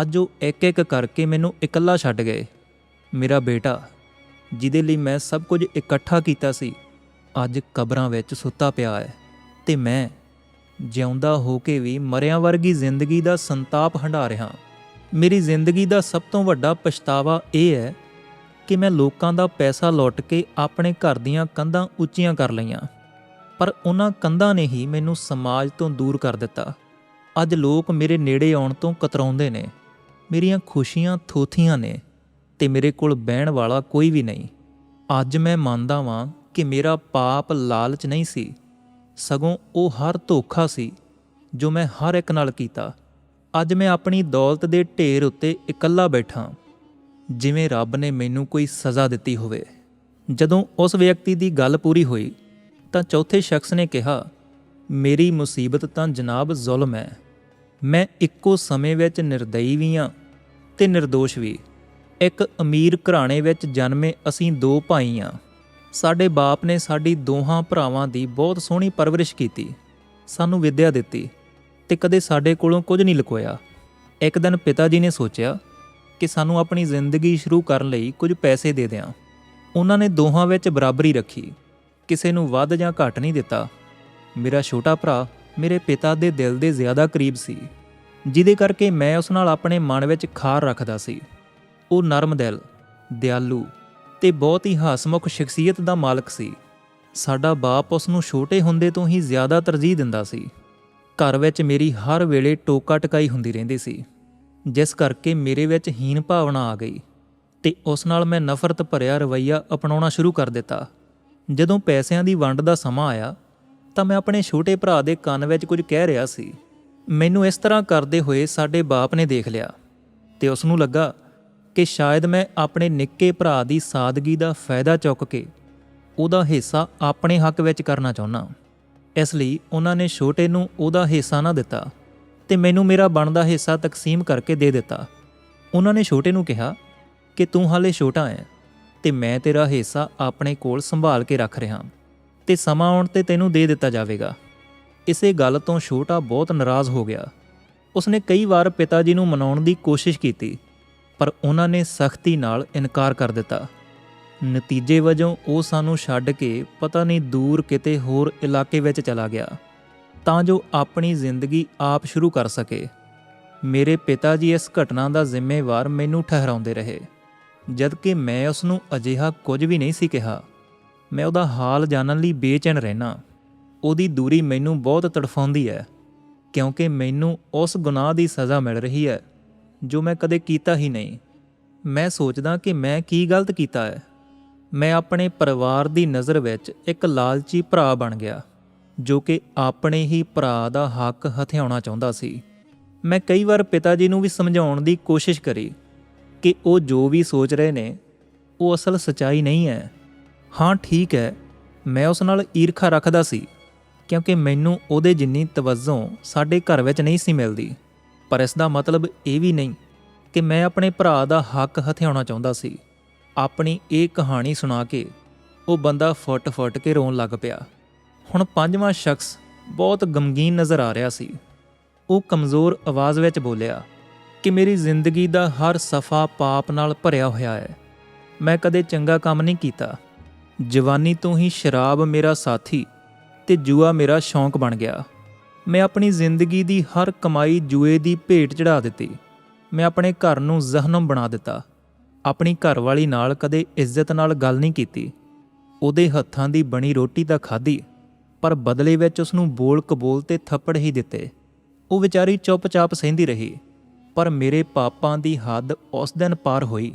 ਅੱਜ ਉਹ ਇੱਕ ਇੱਕ ਕਰਕੇ ਮੈਨੂੰ ਇਕੱਲਾ ਛੱਡ ਗਏ। ਮੇਰਾ ਬੇਟਾ, ਜਿਹਦੇ ਲਈ ਮੈਂ ਸਭ ਕੁਝ ਇਕੱਠਾ ਕੀਤਾ ਸੀ, ਅੱਜ ਕਬਰਾਂ ਵਿੱਚ ਸੁੱਤਾ ਪਿਆ ਹੈ ਤੇ ਮੈਂ ਜਿਉਂਦਾ ਹੋ ਕੇ ਵੀ ਮਰਿਆਂ ਵਰਗੀ ਜ਼ਿੰਦਗੀ ਦਾ ਸੰਤਾਪ ਹੰਢਾ ਰਿਹਾ। ਮੇਰੀ ਜ਼ਿੰਦਗੀ ਦਾ ਸਭ ਤੋਂ ਵੱਡਾ ਪਛਤਾਵਾ ਇਹ ਹੈ ਕਿ ਮੈਂ ਲੋਕਾਂ ਦਾ ਪੈਸਾ ਲੁੱਟ ਕੇ ਆਪਣੇ ਘਰ ਦੀਆਂ ਕੰਧਾਂ ਉੱਚੀਆਂ ਕਰ ਲਈਆਂ। ਪਰ ਉਹਨਾਂ ਕੰਧਾਂ ਨੇ ਹੀ ਮੈਨੂੰ ਸਮਾਜ ਤੋਂ ਦੂਰ ਕਰ ਦਿੱਤਾ। ਅੱਜ ਲੋਕ ਮੇਰੇ ਨੇੜੇ ਆਉਣ ਤੋਂ ਕਤਰਾਉਂਦੇ ਨੇ। ਮੇਰੀਆਂ ਖੁਸ਼ੀਆਂ ਥੋਥੀਆਂ ਨੇ ਤੇ ਮੇਰੇ ਕੋਲ ਬਹਿਣ ਵਾਲਾ ਕੋਈ ਵੀ ਨਹੀਂ। ਅੱਜ ਮੈਂ ਮੰਨਦਾ ਵਾਂ ਕਿ ਮੇਰਾ ਪਾਪ ਲਾਲਚ ਨਹੀਂ ਸੀ। ਸਗੋਂ ਉਹ ਹਰ ਧੋਖਾ ਸੀ, ਜੋ ਮੈਂ ਹਰ ਇੱਕ ਨਾਲ ਕੀਤਾ। ਅੱਜ ਮੈਂ ਆਪਣੀ ਦੌਲਤ ਦੇ ਢੇਰ ਉੱਤੇ ਇਕੱਲਾ ਬੈਠਾ ਜਿਵੇਂ ਰੱਬ ਨੇ ਮੈਨੂੰ ਕੋਈ ਸਜ਼ਾ ਦਿੱਤੀ ਹੋਵੇ। ਜਦੋਂ ਉਸ ਵਿਅਕਤੀ ਦੀ ਗੱਲ ਪੂਰੀ ਹੋਈ, ਤਾਂ ਚੌਥੇ ਸ਼ਖਸ ਨੇ ਕਿਹਾ, ਮੇਰੀ ਮੁਸੀਬਤ ਤਾਂ ਜਨਾਬ ਜ਼ੁਲਮ ਹੈ। ਮੈਂ ਇੱਕੋ ਸਮੇਂ ਵਿੱਚ ਨਿਰਦਈ ਵੀ ਹਾਂ ਤੇ નિર્ਦੋਸ਼ ਵੀ। ਇੱਕ ਅਮੀਰ ਘਰਾਣੇ ਵਿੱਚ ਜਨਮੇ ਅਸੀਂ ਦੋ ਭਾਈ ਹਾਂ। ਸਾਡੇ ਬਾਪ ਨੇ ਸਾਡੀ ਦੋਹਾਂ ਭਰਾਵਾਂ ਦੀ ਬਹੁਤ ਸੋਹਣੀ ਪਰਵਰਿਸ਼ ਕੀਤੀ, ਸਾਨੂੰ ਵਿੱਦਿਆ ਦਿੱਤੀ ਤੇ ਕਦੇ ਸਾਡੇ ਕੋਲੋਂ ਕੁਝ ਨਹੀਂ ਲੁਕੋਇਆ। ਇੱਕ ਦਿਨ ਪਿਤਾ ਜੀ ਨੇ ਸੋਚਿਆ ਕਿ ਸਾਨੂੰ ਆਪਣੀ ਜ਼ਿੰਦਗੀ ਸ਼ੁਰੂ ਕਰਨ ਲਈ ਕੁਝ ਪੈਸੇ ਦੇ ਦਿਆਂ। ਉਹਨਾਂ ਨੇ ਦੋਹਾਂ ਵਿੱਚ ਬਰਾਬਰੀ ਰੱਖੀ, ਕਿਸੇ ਨੂੰ ਵੱਧ ਜਾਂ ਘੱਟ ਨਹੀਂ ਦਿੱਤਾ। ਮੇਰਾ ਛੋਟਾ ਭਰਾ ਮੇਰੇ ਪਿਤਾ ਦੇ ਦਿਲ ਦੇ ਜ਼ਿਆਦਾ ਕਰੀਬ ਸੀ, ਜਿਹਦੇ ਕਰਕੇ ਮੈਂ ਉਸ ਨਾਲ ਆਪਣੇ ਮਨ ਵਿੱਚ ਖਾਰ ਰੱਖਦਾ ਸੀ। ਉਹ ਨਰਮ ਦਿਲ, ਦਿਆਲੂ ਤੇ ਬਹੁਤ ਹੀ ਹਸਮੁਖ ਸ਼ਖਸੀਅਤ ਦਾ ਮਾਲਕ ਸੀ। ਸਾਡਾ ਬਾਪ ਉਸ ਨੂੰ ਛੋਟੇ ਹੁੰਦੇ ਤੋਂ ਹੀ ਜ਼ਿਆਦਾ ਤਰਜੀਹ ਦਿੰਦਾ ਸੀ। ਘਰ ਵਿੱਚ ਮੇਰੀ ਹਰ ਵੇਲੇ ਟੋਕਾ ਟਕਾਈ ਹੁੰਦੀ ਰਹਿੰਦੀ ਸੀ। ਜਿਸ ਕਰਕੇ ਮੇਰੇ ਵਿੱਚ ਹੀਨ ਭਾਵਨਾ ਆ ਗਈ ਤੇ ਉਸ ਨਾਲ ਮੈਂ ਨਫ਼ਰਤ ਭਰਿਆ ਰਵੱਈਆ ਅਪਣਾਉਣਾ ਸ਼ੁਰੂ ਕਰ ਦਿੱਤਾ। ਜਦੋਂ ਪੈਸਿਆਂ ਦੀ ਵੰਡ ਦਾ ਸਮਾਂ ਆਇਆ, ਤਾਂ ਮੈਂ ਆਪਣੇ ਛੋਟੇ ਭਰਾ ਦੇ ਕੰਨ ਵਿੱਚ ਕੁਝ ਕਹਿ ਰਿਹਾ ਸੀ। ਮੈਨੂੰ ਇਸ ਤਰ੍ਹਾਂ ਕਰਦੇ ਹੋਏ ਸਾਡੇ ਬਾਪ ਨੇ ਦੇਖ ਲਿਆ ਤੇ ਉਸ ਨੂੰ ਲੱਗਾ ਕਿ ਸ਼ਾਇਦ ਮੈਂ ਆਪਣੇ ਨਿੱਕੇ ਭਰਾ ਦੀ ਸਾਦਗੀ ਦਾ ਫਾਇਦਾ ਚੁੱਕ ਕੇ ਉਹਦਾ ਹਿੱਸਾ ਆਪਣੇ ਹੱਕ ਵਿੱਚ ਕਰਨਾ ਚਾਹੁੰਦਾ ਇਸ ਲਈ ਉਹਨਾਂ ਨੇ ਛੋਟੇ ਨੂੰ ਉਹਦਾ ਹਿੱਸਾ ਨਾ ਦਿੱਤਾ ਤੇ ਮੈਨੂੰ ਮੇਰਾ ਬਣਦਾ ਹਿੱਸਾ ਤਕਸੀਮ ਕਰਕੇ ਦੇ ਦਿੱਤਾ। ਉਹਨਾਂ ਨੇ ਛੋਟੇ ਨੂੰ ਕਿਹਾ ਕਿ ਤੂੰ ਹਾਲੇ ਛੋਟਾ ਹੈ ਤੇ ਮੈਂ ਤੇਰਾ ਹਿੱਸਾ ਆਪਣੇ ਕੋਲ ਸੰਭਾਲ ਕੇ ਰੱਖ ਰਿਹਾ ਤੇ ਸਮਾਂ ਆਉਣ ਤੇ ਤੈਨੂੰ ਦੇ ਦਿੱਤਾ ਜਾਵੇਗਾ। ਇਸੇ ਗੱਲ ਤੋਂ ਛੋਟਾ ਬਹੁਤ ਨਾਰਾਜ਼ ਹੋ ਗਿਆ। ਉਸਨੇ ਕਈ ਵਾਰ ਪਿਤਾ ਜੀ ਨੂੰ ਮਨਾਉਣ ਦੀ ਕੋਸ਼ਿਸ਼ ਕੀਤੀ ਪਰ ਉਹਨਾਂ ਨੇ ਸਖਤੀ ਨਾਲ ਇਨਕਾਰ ਕਰ ਦਿੱਤਾ। ਨਤੀਜੇ ਵਜੋਂ ਉਹ ਸਾਨੂੰ ਛੱਡ ਕੇ ਪਤਾ ਨਹੀਂ ਦੂਰ ਕਿਤੇ ਹੋਰ ਇਲਾਕੇ ਵਿੱਚ ਚਲਾ ਗਿਆ, ਤਾਂ ਜੋ ਆਪਣੀ ਜ਼ਿੰਦਗੀ ਆਪ ਸ਼ੁਰੂ ਕਰ ਸਕੇ। ਮੇਰੇ ਪਿਤਾ ਜੀ ਇਸ ਘਟਨਾ ਦਾ ਜ਼ਿੰਮੇਵਾਰ ਮੈਨੂੰ ਠਹਿਰਾਉਂਦੇ ਰਹੇ, ਜਦਕਿ ਮੈਂ ਉਸ ਨੂੰ ਅਜਿਹਾ ਕੁਝ ਵੀ ਨਹੀਂ ਸੀ ਕਿਹਾ। ਮੈਂ ਉਹਦਾ ਹਾਲ ਜਾਣਨ ਲਈ ਬੇਚੈਨ ਰਹਿਣਾ ਉਹਦੀ ਦੂਰੀ ਮੈਨੂੰ ਬਹੁਤ ਤੜਫਾਉਂਦੀ ਹੈ, ਕਿਉਂਕਿ ਮੈਨੂੰ ਉਸ ਗੁਨਾਹ ਦੀ ਸਜ਼ਾ ਮਿਲ ਰਹੀ ਹੈ। ਜੋ ਮੈਂ ਕਦੇ ਕੀਤਾ ਹੀ ਨਹੀਂ। ਮੈਂ ਸੋਚਦਾ ਕਿ ਮੈਂ ਕੀ ਗਲਤ ਕੀਤਾ ਹੈ। ਮੈਂ ਆਪਣੇ ਪਰਿਵਾਰ ਦੀ ਨਜ਼ਰ ਵਿੱਚ ਇੱਕ ਲਾਲਚੀ ਭਰਾ ਬਣ ਗਿਆ, ਜੋ ਕਿ ਆਪਣੇ ਹੀ ਭਰਾ ਦਾ ਹੱਕ ਹਥਿਆਉਣਾ ਚਾਹੁੰਦਾ ਸੀ। ਮੈਂ ਕਈ ਵਾਰ ਪਿਤਾ ਜੀ ਨੂੰ ਵੀ ਸਮਝਾਉਣ ਦੀ ਕੋਸ਼ਿਸ਼ ਕਰੀ ਕਿ ਉਹ ਜੋ ਵੀ ਸੋਚ ਰਹੇ ਨੇ, ਉਹ ਅਸਲ ਸਚਾਈ ਨਹੀਂ ਹੈ। ਹਾਂ, ਠੀਕ ਹੈ, ਮੈਂ ਉਸ ਨਾਲ ਈਰਖਾ ਰੱਖਦਾ ਸੀ, ਕਿਉਂਕਿ ਮੈਨੂੰ ਉਹਦੇ ਜਿੰਨੀ ਤਵੱਜੋ ਸਾਡੇ ਘਰ ਵਿੱਚ ਨਹੀਂ ਸੀ ਮਿਲਦੀ। ਪਰ ਇਸ ਦਾ ਮਤਲਬ ਇਹ ਵੀ ਨਹੀਂ ਕਿ ਮੈਂ ਆਪਣੇ ਭਰਾ ਦਾ ਹੱਕ ਹਥਿਆਉਣਾ ਚਾਹੁੰਦਾ ਸੀ। ਆਪਣੀ ਇਹ ਕਹਾਣੀ ਸੁਣਾ ਕੇ ਉਹ ਬੰਦਾ ਫੁੱਟ-ਫੁੱਟ ਕੇ ਰੋਣ ਲੱਗ ਪਿਆ। ਹੁਣ ਪੰਜਵਾਂ ਸ਼ਖਸ ਬਹੁਤ ਗਮਗੀਨ ਨਜ਼ਰ ਆ ਰਿਹਾ ਸੀ। ਉਹ ਕਮਜ਼ੋਰ ਆਵਾਜ਼ ਵਿੱਚ ਬੋਲਿਆ, ਕਿ ਮੇਰੀ ਜ਼ਿੰਦਗੀ ਦਾ ਹਰ ਸਫਾ ਪਾਪ ਨਾਲ ਭਰਿਆ ਹੋਇਆ ਹੈ। ਮੈਂ ਕਦੇ ਚੰਗਾ ਕੰਮ ਨਹੀਂ ਕੀਤਾ। ਜਵਾਨੀ ਤੋਂ ਹੀ ਸ਼ਰਾਬ ਮੇਰਾ ਸਾਥੀ ਤੇ ਜੂਆ ਮੇਰਾ ਸ਼ੌਂਕ ਬਣ ਗਿਆ। ਮੈਂ ਆਪਣੀ ਜ਼ਿੰਦਗੀ ਦੀ ਹਰ ਕਮਾਈ ਜੂਏ ਦੀ ਭੇਟ ਚੜਾ ਦਿੱਤੀ। ਮੈਂ ਆਪਣੇ ਘਰ ਨੂੰ ਜ਼ਹਨਮ ਬਣਾ ਦਿੱਤਾ। ਆਪਣੀ ਘਰਵਾਲੀ ਨਾਲ ਕਦੇ ਇੱਜ਼ਤ ਨਾਲ ਗੱਲ ਨਹੀਂ ਕੀਤੀ। ਉਹਦੇ ਹੱਥਾਂ ਦੀ ਬਣੀ ਰੋਟੀ ਤਾਂ ਖਾਧੀ, ਪਰ ਬਦਲੇ ਵਿੱਚ ਉਸ ਨੂੰ ਬੋਲ ਕਬੋਲ ਤੇ ਥੱਪੜ ਹੀ ਦਿੱਤੇ। ਉਹ ਵਿਚਾਰੀ ਚੁੱਪਚਾਪ ਸਹਿੰਦੀ ਰਹੀ, ਪਰ ਮੇਰੇ ਪਾਪਾਂ ਦੀ ਹੱਦ ਉਸ ਦਿਨ ਪਾਰ ਹੋਈ,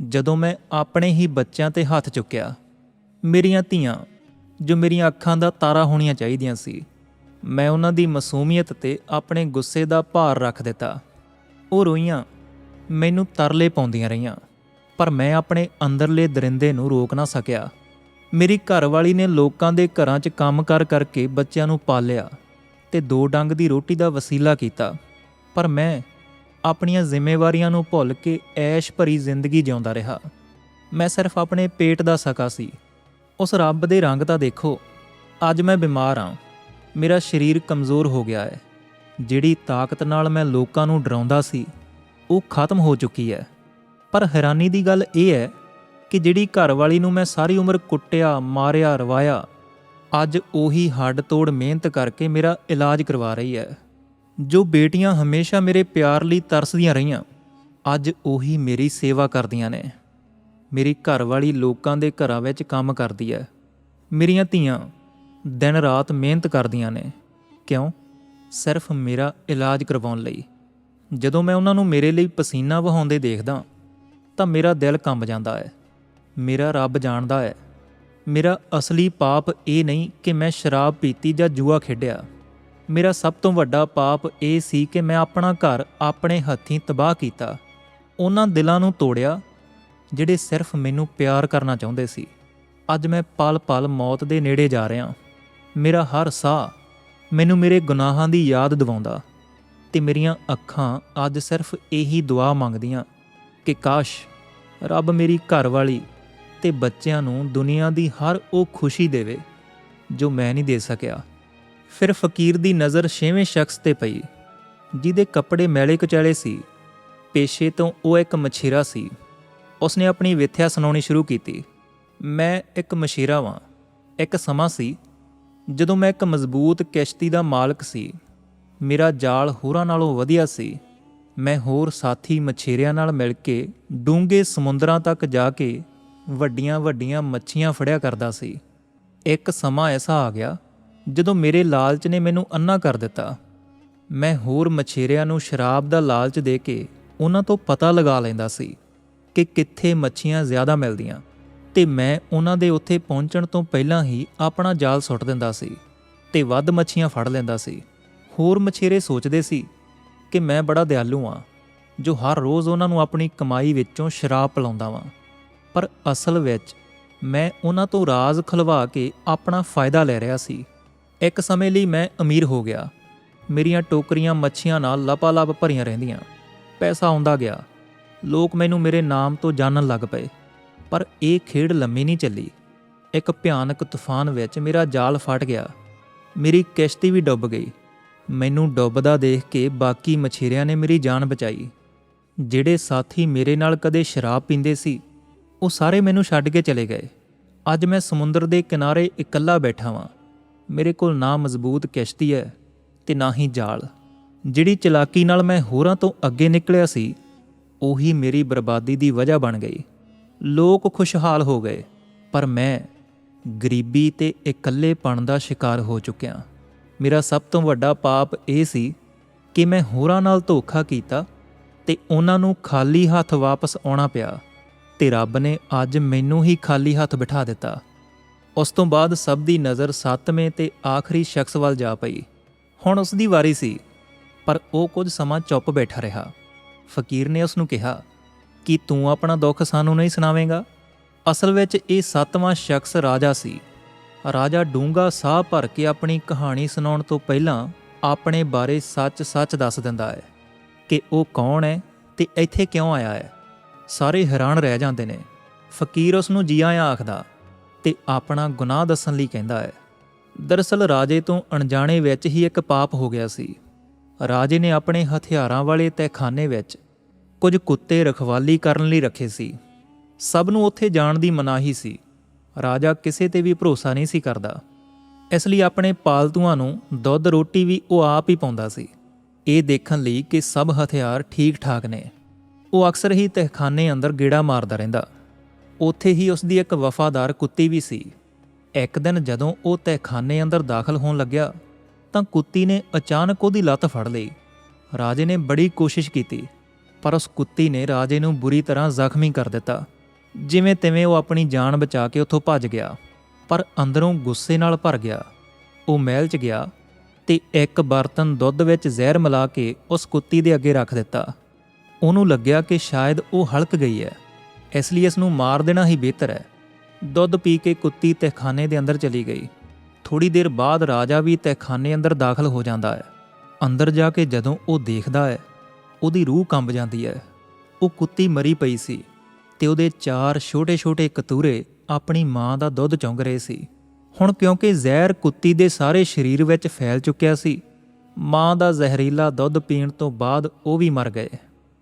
ਜਦੋਂ ਮੈਂ ਆਪਣੇ ਹੀ ਬੱਚਿਆਂ ਤੇ ਹੱਥ ਚੁੱਕਿਆ। ਮੇਰੀਆਂ ਧੀਆਂ, ਜੋ ਮੇਰੀਆਂ ਅੱਖਾਂ ਦਾ ਤਾਰਾ ਹੋਣੀਆਂ ਚਾਹੀਦੀਆਂ ਸੀ ਮੈਂ ਉਹਨਾਂ ਦੀ ਮਾਸੂਮੀਅਤ ਤੇ ਆਪਣੇ ਗੁੱਸੇ ਦਾ ਭਾਰ ਰੱਖ ਦਿੱਤਾ। ਉਹ ਰੋਈਆਂ, ਮੈਨੂੰ ਤਰਲੇ ਪਾਉਂਦੀਆਂ ਰਹੀਆਂ, ਪਰ ਮੈਂ ਆਪਣੇ ਅੰਦਰਲੇ ਦਰਿੰਦੇ ਨੂੰ ਰੋਕ ਨਾ ਸਕਿਆ। ਮੇਰੀ ਘਰਵਾਲੀ ਨੇ ਲੋਕਾਂ ਦੇ ਘਰਾਂ 'ਚ ਕੰਮ ਕਰ ਕਰਕੇ ਬੱਚਿਆਂ ਨੂੰ ਪਾਲਿਆ ਤੇ ਦੋ ਡੰਗ ਦੀ ਰੋਟੀ ਦਾ ਵਸੀਲਾ ਕੀਤਾ, ਪਰ ਮੈਂ ਆਪਣੀਆਂ ਜ਼ਿੰਮੇਵਾਰੀਆਂ ਨੂੰ ਭੁੱਲ ਕੇ ਐਸ਼ ਭਰੀ ਜ਼ਿੰਦਗੀ ਜਿਉਂਦਾ ਰਿਹਾ। ਮੈਂ ਸਿਰਫ ਆਪਣੇ ਪੇਟ ਦਾ ਸਕਾ ਸੀ। ਉਸ ਰੱਬ ਦੇ ਰੰਗ ਤਾਂ ਦੇਖੋ, ਅੱਜ ਮੈਂ ਬਿਮਾਰ ਹਾਂ ਮੇਰਾ ਸਰੀਰ ਕਮਜ਼ੋਰ ਹੋ ਗਿਆ ਹੈ। ਜਿਹੜੀ ਤਾਕਤ ਨਾਲ ਮੈਂ ਲੋਕਾਂ ਨੂੰ ਡਰਾਉਂਦਾ ਸੀ, ਉਹ ਖਤਮ ਹੋ ਚੁੱਕੀ ਹੈ। ਪਰ ਹੈਰਾਨੀ ਦੀ ਗੱਲ ਇਹ ਹੈ ਕਿ ਜਿਹੜੀ ਘਰਵਾਲੀ ਨੂੰ ਮੈਂ ਸਾਰੀ ਉਮਰ ਕੁੱਟਿਆ, ਮਾਰਿਆ, ਰਵਾਇਆ, ਅੱਜ ਉਹੀ ਹੱਡ ਤੋੜ ਮਿਹਨਤ ਕਰਕੇ ਮੇਰਾ ਇਲਾਜ ਕਰਵਾ ਰਹੀ ਹੈ। ਜੋ ਬੇਟੀਆਂ ਹਮੇਸ਼ਾ ਮੇਰੇ ਪਿਆਰ ਲਈ ਤਰਸਦੀਆਂ ਰਹੀਆਂ, ਅੱਜ ਉਹੀ ਮੇਰੀ ਸੇਵਾ ਕਰਦੀਆਂ ਨੇ। ਮੇਰੀ ਘਰਵਾਲੀ ਲੋਕਾਂ ਦੇ ਘਰਾਂ ਵਿੱਚ ਕੰਮ ਕਰਦੀ ਹੈ। ਮੇਰੀਆਂ ਧੀਆਂ ਦਿਨ ਰਾਤ ਮਿਹਨਤ ਕਰਦੀਆਂ ਨੇ। ਕਿਉਂ? ਸਿਰਫ ਮੇਰਾ ਇਲਾਜ ਕਰਵਾਉਣ ਲਈ। ਜਦੋਂ ਮੈਂ ਉਹਨਾਂ ਨੂੰ ਮੇਰੇ ਲਈ ਪਸੀਨਾ ਵਹਾਉਂਦੇ ਦੇਖਦਾ, ਤਾਂ ਮੇਰਾ ਦਿਲ ਕੰਬ ਜਾਂਦਾ ਹੈ। ਮੇਰਾ ਰੱਬ ਜਾਣਦਾ ਹੈ। ਮੇਰਾ ਅਸਲੀ ਪਾਪ ਇਹ ਨਹੀਂ ਕਿ ਮੈਂ ਸ਼ਰਾਬ ਪੀਤੀ ਜਾਂ ਜੂਆ ਖੇਡਿਆ। ਮੇਰਾ ਸਭ ਤੋਂ ਵੱਡਾ ਪਾਪ ਇਹ ਸੀ ਕਿ ਮੈਂ ਆਪਣਾ ਘਰ ਆਪਣੇ ਹੱਥੀਂ ਤਬਾਹ ਕੀਤਾ। ਉਹਨਾਂ ਦਿਲਾਂ ਨੂੰ ਤੋੜਿਆ, ਜਿਹੜੇ ਸਿਰਫ ਮੈਨੂੰ ਪਿਆਰ ਕਰਨਾ ਚਾਹੁੰਦੇ ਸੀ। ਅੱਜ ਮੈਂ ਪਲ-ਪਲ ਮੌਤ ਦੇ ਨੇੜੇ ਜਾ ਰਿਹਾ। ਮੇਰਾ ਹਰ ਸਾਹ ਮੈਨੂੰ ਮੇਰੇ ਗੁਨਾਹਾਂ ਦੀ ਯਾਦ ਦਿਵਾਉਂਦਾ ਤੇ ਮੇਰੀਆਂ ਅੱਖਾਂ ਅੱਜ ਸਿਰਫ ਇਹੀ ਦੁਆ ਮੰਗਦੀਆਂ ਕਿ ਕਾਸ਼ ਰੱਬ ਮੇਰੀ ਘਰਵਾਲੀ ਤੇ ਬੱਚਿਆਂ ਨੂੰ ਦੁਨੀਆ ਦੀ ਹਰ ਉਹ ਖੁਸ਼ੀ ਦੇਵੇ ਜੋ ਮੈਂ ਨਹੀਂ ਦੇ ਸਕਿਆ। ਫਿਰ ਫਕੀਰ ਦੀ ਨਜ਼ਰ ਛੇਵੇਂ ਸ਼ਖਸ ਤੇ ਪਈ, ਜਿਹਦੇ ਕੱਪੜੇ ਮੈਲੇ ਕੁਚੈਲੇ ਸੀ, ਪੇਸ਼ੇ ਤੋਂ ਉਹ ਇੱਕ ਮਛੀਰਾ ਸੀ। ਉਸਨੇ ਆਪਣੀ ਵਿਥਿਆ ਸੁਣਾਉਣੀ ਸ਼ੁਰੂ ਕੀਤੀ, ਮੈਂ ਇੱਕ ਮਛੀਰਾ ਵਾਂ, ਇੱਕ ਸਮਾਂ ਸੀ ਜਦੋਂ ਮੈਂ ਇੱਕ ਮਜ਼ਬੂਤ ਕਿਸ਼ਤੀ ਦਾ ਮਾਲਕ ਸੀ, ਮੇਰਾ ਜਾਲ ਹੋਰਾਂ ਨਾਲੋਂ ਵਧੀਆ ਸੀ, ਮੈਂ ਹੋਰ ਸਾਥੀ ਮਛੇਰਿਆਂ ਨਾਲ ਮਿਲ ਕੇ ਡੂੰਘੇ ਸਮੁੰਦਰਾਂ ਤੱਕ ਜਾ ਕੇ ਵੱਡੀਆਂ ਵੱਡੀਆਂ ਮੱਛੀਆਂ ਫੜਿਆ ਕਰਦਾ ਸੀ। ਇੱਕ ਸਮਾਂ ਐਸਾ ਆ ਗਿਆ ਜਦੋਂ ਮੇਰੇ ਲਾਲਚ ਨੇ ਮੈਨੂੰ ਅੰਨਾ ਕਰ ਦਿੱਤਾ। ਮੈਂ ਹੋਰ ਮਛੇਰਿਆਂ ਨੂੰ ਸ਼ਰਾਬ ਦਾ ਲਾਲਚ ਦੇ ਕੇ ਉਹਨਾਂ ਤੋਂ ਪਤਾ ਲਗਾ ਲੈਂਦਾ ਸੀ ਕਿ ਕਿੱਥੇ ਮੱਛੀਆਂ ਜ਼ਿਆਦਾ ਮਿਲਦੀਆਂ। ਤੇ ਮੈਂ ਉਹਨਾਂ ਦੇ ਉੱਥੇ ਪਹੁੰਚਣ ਤੋਂ ਪਹਿਲਾਂ ਹੀ ਆਪਣਾ ਜਾਲ ਸੁੱਟ ਦਿੰਦਾ ਸੀ ਤੇ ਵੱਧ ਮੱਛੀਆਂ ਫੜ ਲੈਂਦਾ ਸੀ। ਹੋਰ ਮਛੇਰੇ ਸੋਚਦੇ ਸੀ ਕਿ ਮੈਂ ਬੜਾ ਦਿਆਲੂ ਹਾਂ, ਜੋ ਹਰ ਰੋਜ਼ ਉਹਨਾਂ ਨੂੰ ਆਪਣੀ ਕਮਾਈ ਵਿੱਚੋਂ ਸ਼ਰਾਬ ਪਿਲਾਉਂਦਾ ਵਾਂ। ਪਰ ਅਸਲ ਵਿੱਚ ਮੈਂ ਉਹਨਾਂ ਤੋਂ ਰਾਜ਼ ਖਲਵਾ ਕੇ ਆਪਣਾ ਫਾਇਦਾ ਲੈ ਰਿਹਾ ਸੀ। ਇੱਕ ਸਮੇਂ ਲਈ ਮੈਂ ਅਮੀਰ ਹੋ ਗਿਆ। ਮੇਰੀਆਂ ਟੋਕਰੀਆਂ ਮੱਛੀਆਂ ਨਾਲ ਲਪਾਲਪ ਭਰੀਆਂ ਰਹਿੰਦੀਆਂ। ਪੈਸਾ ਆਉਂਦਾ ਗਿਆ। ਲੋਕ ਮੈਨੂੰ ਮੇਰੇ ਨਾਮ ਤੋਂ ਜਾਣਨ ਲੱਗ ਪਏ। ਪਰ ਇਹ ਖੇਡ ਲੰਮੀ ਨਹੀਂ ਚੱਲੀ। ਇੱਕ ਭਿਆਨਕ ਤੂਫਾਨ ਵਿੱਚ ਮੇਰਾ ਜਾਲ ਫਟ ਗਿਆ। ਮੇਰੀ ਕਿਸ਼ਤੀ ਵੀ ਡੁੱਬ ਗਈ। ਮੈਨੂੰ ਡੁੱਬਦਾ ਦੇਖ ਕੇ ਬਾਕੀ ਮਛੇਰਿਆਂ ਨੇ ਮੇਰੀ ਜਾਨ ਬਚਾਈ। ਜਿਹੜੇ ਸਾਥੀ ਮੇਰੇ ਨਾਲ ਕਦੇ ਸ਼ਰਾਬ ਪੀਂਦੇ ਸੀ, ਉਹ ਸਾਰੇ ਮੈਨੂੰ ਛੱਡ ਕੇ ਚਲੇ ਗਏ। ਅੱਜ ਮੈਂ ਸਮੁੰਦਰ ਦੇ ਕਿਨਾਰੇ ਇਕੱਲਾ ਬੈਠਾ ਵਾਂ। ਮੇਰੇ ਕੋਲ ਨਾ ਮਜ਼ਬੂਤ ਕਿਸ਼ਤੀ ਹੈ ਤੇ ਨਾ ਹੀ ਜਾਲ। ਜਿਹੜੀ ਚਲਾਕੀ ਨਾਲ ਮੈਂ ਹੋਰਾਂ ਤੋਂ ਅੱਗੇ ਨਿਕਲਿਆ ਸੀ, ਉਹੀ ਮੇਰੀ ਬਰਬਾਦੀ ਦੀ ਵਜ੍ਹਾ ਬਣ ਗਈ। ਲੋਕ ਖੁਸ਼ਹਾਲ ਹੋ ਗਏ, ਪਰ ਮੈਂ ਗਰੀਬੀ ਤੇ ਇਕੱਲੇਪਣ ਦਾ ਸ਼ਿਕਾਰ ਹੋ ਚੁੱਕਿਆ। ਮੇਰਾ ਸਭ ਤੋਂ ਵੱਡਾ ਪਾਪ ਇਹ ਸੀ ਕਿ ਮੈਂ ਹੋਰਾਂ ਨਾਲ ਧੋਖਾ ਕੀਤਾ ਤੇ ਉਹਨਾਂ ਨੂੰ ਖਾਲੀ ਹੱਥ ਵਾਪਸ ਆਉਣਾ ਪਿਆ ਤੇ ਰੱਬ ਨੇ ਅੱਜ ਮੈਨੂੰ ਹੀ ਖਾਲੀ ਹੱਥ ਬਿਠਾ ਦਿੱਤਾ। ਉਸ ਤੋਂ ਬਾਅਦ ਸਭ ਦੀ ਨਜ਼ਰ ਸੱਤਵੇਂ ਤੇ ਆਖਰੀ ਸ਼ਖਸ ਵੱਲ ਜਾ ਪਈ। ਹੁਣ ਉਸ ਦੀ ਵਾਰੀ ਸੀ, ਪਰ ਉਹ ਕੁਝ ਸਮਾਂ ਚੁੱਪ ਬੈਠਾ ਰਿਹਾ। ਫਕੀਰ ਨੇ ਉਸ ਨੂੰ ਕਿਹਾ ਕਿ ਤੂੰ ਆਪਣਾ ਦੁੱਖ ਸਾਨੂੰ ਨਹੀਂ ਸੁਣਾਵੇਂਗਾ? ਅਸਲ ਵਿੱਚ ਇਹ ਸੱਤਵਾਂ ਸ਼ਖਸ ਰਾਜਾ ਸੀ। ਰਾਜਾ ਡੂੰਗਾ ਸਾਹ ਭਰ ਕੇ ਆਪਣੀ ਕਹਾਣੀ ਸੁਣਾਉਣ ਤੋਂ ਪਹਿਲਾਂ ਆਪਣੇ ਬਾਰੇ ਸੱਚ-ਸੱਚ ਦੱਸ ਦਿੰਦਾ ਹੈ ਕਿ ਉਹ ਕੌਣ ਹੈ ਤੇ ਇੱਥੇ ਕਿਉਂ ਆਇਆ ਹੈ। ਸਾਰੇ ਹੈਰਾਨ ਰਹਿ ਜਾਂਦੇ ਨੇ। ਫਕੀਰ ਉਸ ਨੂੰ ਜੀ ਆਇਆਂ ਆਖਦਾ ਤੇ ਆਪਣਾ ਗੁਨਾਹ ਦੱਸਣ ਲਈ ਕਹਿੰਦਾ ਹੈ। ਦਰਅਸਲ ਰਾਜੇ ਤੋਂ ਅਣਜਾਣੇ ਵਿੱਚ ਹੀ ਇੱਕ ਪਾਪ ਹੋ ਗਿਆ ਸੀ। ਰਾਜੇ ਨੇ ਆਪਣੇ ਹਥਿਆਰਾਂ ਵਾਲੇ ਤਹਿਖਾਨੇ ਵਿੱਚ ਕੁਝ ਕੁੱਤੇ ਰਖਵਾਲੀ ਕਰਨ ਲਈ ਰੱਖੇ ਸੀ। ਸਭ ਨੂੰ ਉੱਥੇ ਜਾਣ ਦੀ ਮਨਾਹੀ ਸੀ। ਰਾਜਾ ਕਿਸੇ ਤੇ ਵੀ ਭਰੋਸਾ ਨਹੀਂ ਸੀ ਕਰਦਾ। ਇਸ ਲਈ ਆਪਣੇ ਪਾਲਤੂਆਂ ਨੂੰ ਦੁੱਧ ਰੋਟੀ ਵੀ ਉਹ ਆਪ ਹੀ ਪਾਉਂਦਾ ਸੀ। ਇਹ ਦੇਖਣ ਲਈ ਕਿ ਸਭ ਹਥਿਆਰ ਠੀਕ ਠਾਕ ਨੇ। ਉਹ ਅਕਸਰ ਹੀ ਤਹਿਖਾਨੇ ਅੰਦਰ ਗੇੜਾ ਮਾਰਦਾ ਰਹਿੰਦਾ। ਉੱਥੇ ਹੀ ਉਸ ਦੀ ਇੱਕ ਵਫਾਦਾਰ ਕੁੱਤੀ ਵੀ ਸੀ। ਇੱਕ ਦਿਨ ਜਦੋਂ ਉਹ ਤਹਿਖਾਨੇ ਅੰਦਰ ਦਾਖਲ ਹੋਣ ਲੱਗਿਆ, ਤਾਂ ਕੁੱਤੀ ਨੇ ਅਚਾਨਕ ਉਹਦੀ ਲੱਤ ਫੜ ਲਈ। ਰਾਜੇ ਨੇ ਬੜੀ ਕੋਸ਼ਿਸ਼ ਕੀਤੀ। ਪਰ ਉਸ ਕੁੱਤੀ ਨੇ ਰਾਜੇ ਨੂੰ ਬੁਰੀ ਤਰ੍ਹਾਂ ਜ਼ਖਮੀ ਕਰ ਦਿੱਤਾ। ਜਿਵੇਂ ਤਿਵੇਂ ਉਹ ਆਪਣੀ ਜਾਨ ਬਚਾ ਕੇ ਉੱਥੋਂ ਭੱਜ ਗਿਆ, ਪਰ ਅੰਦਰੋਂ ਗੁੱਸੇ ਨਾਲ ਭਰ ਗਿਆ। ਉਹ ਮਹਿਲ 'ਚ ਗਿਆ ਤੇ ਇੱਕ ਬਰਤਨ ਦੁੱਧ ਵਿੱਚ ਜ਼ਹਿਰ ਮਿਲਾ ਕੇ ਉਸ ਕੁੱਤੀ ਦੇ ਅੱਗੇ ਰੱਖ ਦਿੱਤਾ। ਉਹਨੂੰ ਲੱਗਿਆ ਕਿ ਸ਼ਾਇਦ ਉਹ ਹਲਕ ਗਈ ਹੈ, ਇਸ ਲਈ ਇਸ ਨੂੰ ਮਾਰ ਦੇਣਾ ਹੀ ਬਿਹਤਰ ਹੈ। ਦੁੱਧ ਪੀ ਕੇ ਕੁੱਤੀ ਤਹਿਖਾਨੇ ਦੇ ਅੰਦਰ ਚਲੀ ਗਈ। ਥੋੜੀ ਦੇਰ ਬਾਅਦ ਰਾਜਾ ਵੀ ਤਹਿਖਾਨੇ ਅੰਦਰ ਦਾਖਲ ਹੋ ਜਾਂਦਾ ਹੈ। ਅੰਦਰ ਜਾ ਕੇ ਜਦੋਂ ਉਹ ਦੇਖਦਾ ਹੈ ਉਹਦੀ ਰੂਹ ਕੰਬ ਜਾਂਦੀ ਹੈ ਉਹ ਕੁੱਤੀ ਮਰੀ ਪਈ ਸੀ ਤੇ ਉਹਦੇ ਚਾਰ ਛੋਟੇ-ਛੋਟੇ ਕਤੂਰੇ ਆਪਣੀ ਮਾਂ ਦਾ ਦੁੱਧ ਚੁੰਗ ਰਹੇ ਸੀ। ਹੁਣ ਕਿਉਂਕਿ ਜ਼ਹਿਰ ਕੁੱਤੀ ਦੇ ਸਾਰੇ ਸਰੀਰ ਵਿੱਚ ਫੈਲ ਚੁੱਕਿਆ ਸੀ, ਮਾਂ ਦਾ ਜ਼ਹਿਰੀਲਾ ਦੁੱਧ ਪੀਣ ਤੋਂ ਬਾਅਦ ਉਹ ਵੀ ਮਰ ਗਏ।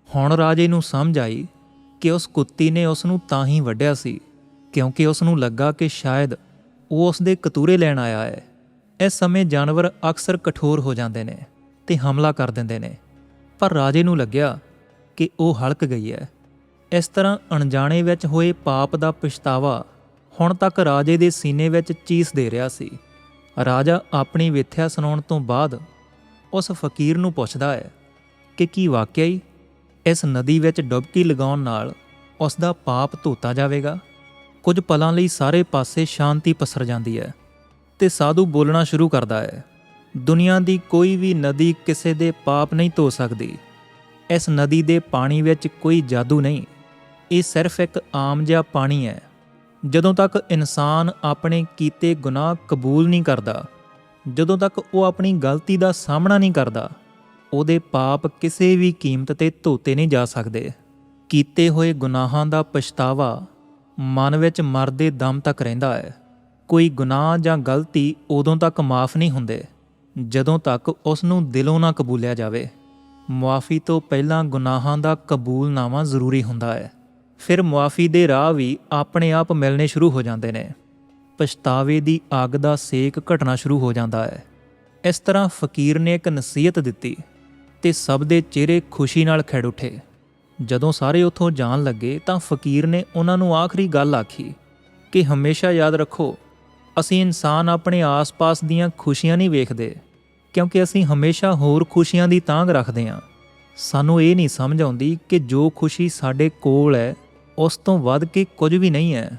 ਹੁਣ ਰਾਜੇ ਨੂੰ ਸਮਝ ਆਈ ਕਿ ਉਸ ਕੁੱਤੀ ਨੇ ਉਸ ਨੂੰ ਤਾਂ ਹੀ ਵੱਢਿਆ ਸੀ, ਕਿਉਂਕਿ ਉਸ ਨੂੰ ਲੱਗਾ ਕਿ ਸ਼ਾਇਦ ਉਹ ਉਸ ਦੇ ਕਤੂਰੇ ਲੈਣ ਆਇਆ ਹੈ। ਇਸ ਸਮੇਂ ਜਾਨਵਰ ਅਕਸਰ ਕਠੋਰ ਹੋ ਜਾਂਦੇ ਨੇ ਤੇ ਹਮਲਾ ਕਰ ਦਿੰਦੇ ਨੇ। ਪਰ ਰਾਜੇ ਨੂੰ ਲੱਗਿਆ ਕਿ ਉਹ ਹਲਕ ਗਈ ਹੈ। ਇਸ ਤਰ੍ਹਾਂ ਅਣਜਾਣੇ ਵਿੱਚ ਹੋਏ ਪਾਪ ਦਾ ਪਛਤਾਵਾ ਹੁਣ ਤੱਕ ਰਾਜੇ ਦੇ ਸੀਨੇ ਵਿੱਚ ਚੀਸ ਦੇ ਰਿਹਾ ਸੀ। ਰਾਜਾ ਆਪਣੀ ਵਿਥਿਆ ਸੁਣਾਉਣ ਤੋਂ ਬਾਅਦ ਉਸ ਫਕੀਰ ਨੂੰ ਪੁੱਛਦਾ ਹੈ ਕਿ ਕੀ ਵਾਕਿਆ ਹੀ ਇਸ ਨਦੀ ਵਿੱਚ ਡੁਬਕੀ ਲਗਾਉਣ ਨਾਲ ਉਸ ਦਾ ਪਾਪ ਧੋਤਾ ਜਾਵੇਗਾ? ਕੁਝ ਪਲਾਂ ਲਈ ਸਾਰੇ ਪਾਸੇ ਸ਼ਾਂਤੀ ਪਸਰ ਜਾਂਦੀ ਹੈ ਤੇ ਸਾਧੂ ਬੋਲਣਾ ਸ਼ੁਰੂ ਕਰਦਾ ਹੈ। ਦੁਨੀਆ ਦੀ ਕੋਈ ਵੀ ਨਦੀ ਕਿਸੇ ਦੇ ਪਾਪ ਨਹੀਂ ਧੋ ਸਕਦੀ। ਇਸ ਨਦੀ ਦੇ ਪਾਣੀ ਵਿੱਚ ਕੋਈ ਜਾਦੂ ਨਹੀਂ। ਇਹ ਸਿਰਫ ਇੱਕ ਆਮ ਜਿਹਾ ਪਾਣੀ ਹੈ। ਜਦੋਂ ਤੱਕ ਇਨਸਾਨ ਆਪਣੇ ਕੀਤੇ ਗੁਨਾਹ ਕਬੂਲ ਨਹੀਂ ਕਰਦਾ, ਜਦੋਂ ਤੱਕ ਉਹ ਆਪਣੀ ਗਲਤੀ ਦਾ ਸਾਹਮਣਾ ਨਹੀਂ ਕਰਦਾ, ਉਹਦੇ ਪਾਪ ਕਿਸੇ ਵੀ ਕੀਮਤ ਤੇ ਧੋਤੇ ਨਹੀਂ ਜਾ ਸਕਦੇ। ਕੀਤੇ ਹੋਏ ਗੁਨਾਹਾਂ ਦਾ ਪਛਤਾਵਾ ਮਨ ਵਿੱਚ ਮਰਦੇ ਦਮ ਤੱਕ ਰਹਿੰਦਾ ਹੈ। ਕੋਈ ਗੁਨਾਹ ਜਾਂ ਗਲਤੀ ਉਦੋਂ ਤੱਕ ਮਾਫ ਨਹੀਂ ਹੁੰਦੇ। ਜਦੋਂ ਤੱਕ ਉਸ ਨੂੰ ਦਿਲੋਂ ਨਾ ਕਬੂਲਿਆ ਜਾਵੇ, ਮੁਆਫੀ ਤੋਂ ਪਹਿਲਾਂ ਗੁਨਾਹਾਂ ਦਾ ਕਬੂਲਨਾਮਾ ਜ਼ਰੂਰੀ ਹੁੰਦਾ ਹੈ। ਫਿਰ ਮੁਆਫੀ ਦੇ ਰਾਹ ਵੀ ਆਪਣੇ ਆਪ ਮਿਲਣੇ ਸ਼ੁਰੂ ਹੋ ਜਾਂਦੇ ਨੇ। ਪਛਤਾਵੇ ਦੀ ਅੱਗ ਦਾ ਸੇਕ ਘਟਣਾ ਸ਼ੁਰੂ ਹੋ ਜਾਂਦਾ ਹੈ। ਇਸ ਤਰ੍ਹਾਂ ਫਕੀਰ ਨੇ ਇੱਕ ਨਸੀਹਤ ਦਿੱਤੀ ਤੇ ਸਭ ਦੇ ਚਿਹਰੇ ਖੁਸ਼ੀ ਨਾਲ ਖਿੜ ਉੱਠੇ। ਜਦੋਂ ਸਾਰੇ ਉੱਥੋਂ ਜਾਣ ਲੱਗੇ ਤਾਂ ਫਕੀਰ ਨੇ ਉਹਨਾਂ ਨੂੰ ਆਖਰੀ ਗੱਲ ਆਖੀ ਕਿ ਹਮੇਸ਼ਾ ਯਾਦ ਰੱਖੋ, ਅਸੀਂ ਇਨਸਾਨ ਆਪਣੇ ਆਸ-ਪਾਸ ਦੀਆਂ ਖੁਸ਼ੀਆਂ ਨਹੀਂ ਵੇਖਦੇ। ਕਿਉਂਕਿ ਅਸੀਂ ਹਮੇਸ਼ਾ ਹੋਰ ਖੁਸ਼ੀਆਂ ਦੀ ਤਾਂਘ ਰੱਖਦੇ ਹਾਂ। ਸਾਨੂੰ ਇਹ ਨਹੀਂ ਸਮਝ ਆਉਂਦੀ ਕਿ ਜੋ ਖੁਸ਼ੀ ਸਾਡੇ ਕੋਲ ਹੈ, ਉਸ ਤੋਂ ਵੱਧ ਕੇ ਕੁਝ ਵੀ ਨਹੀਂ ਹੈ।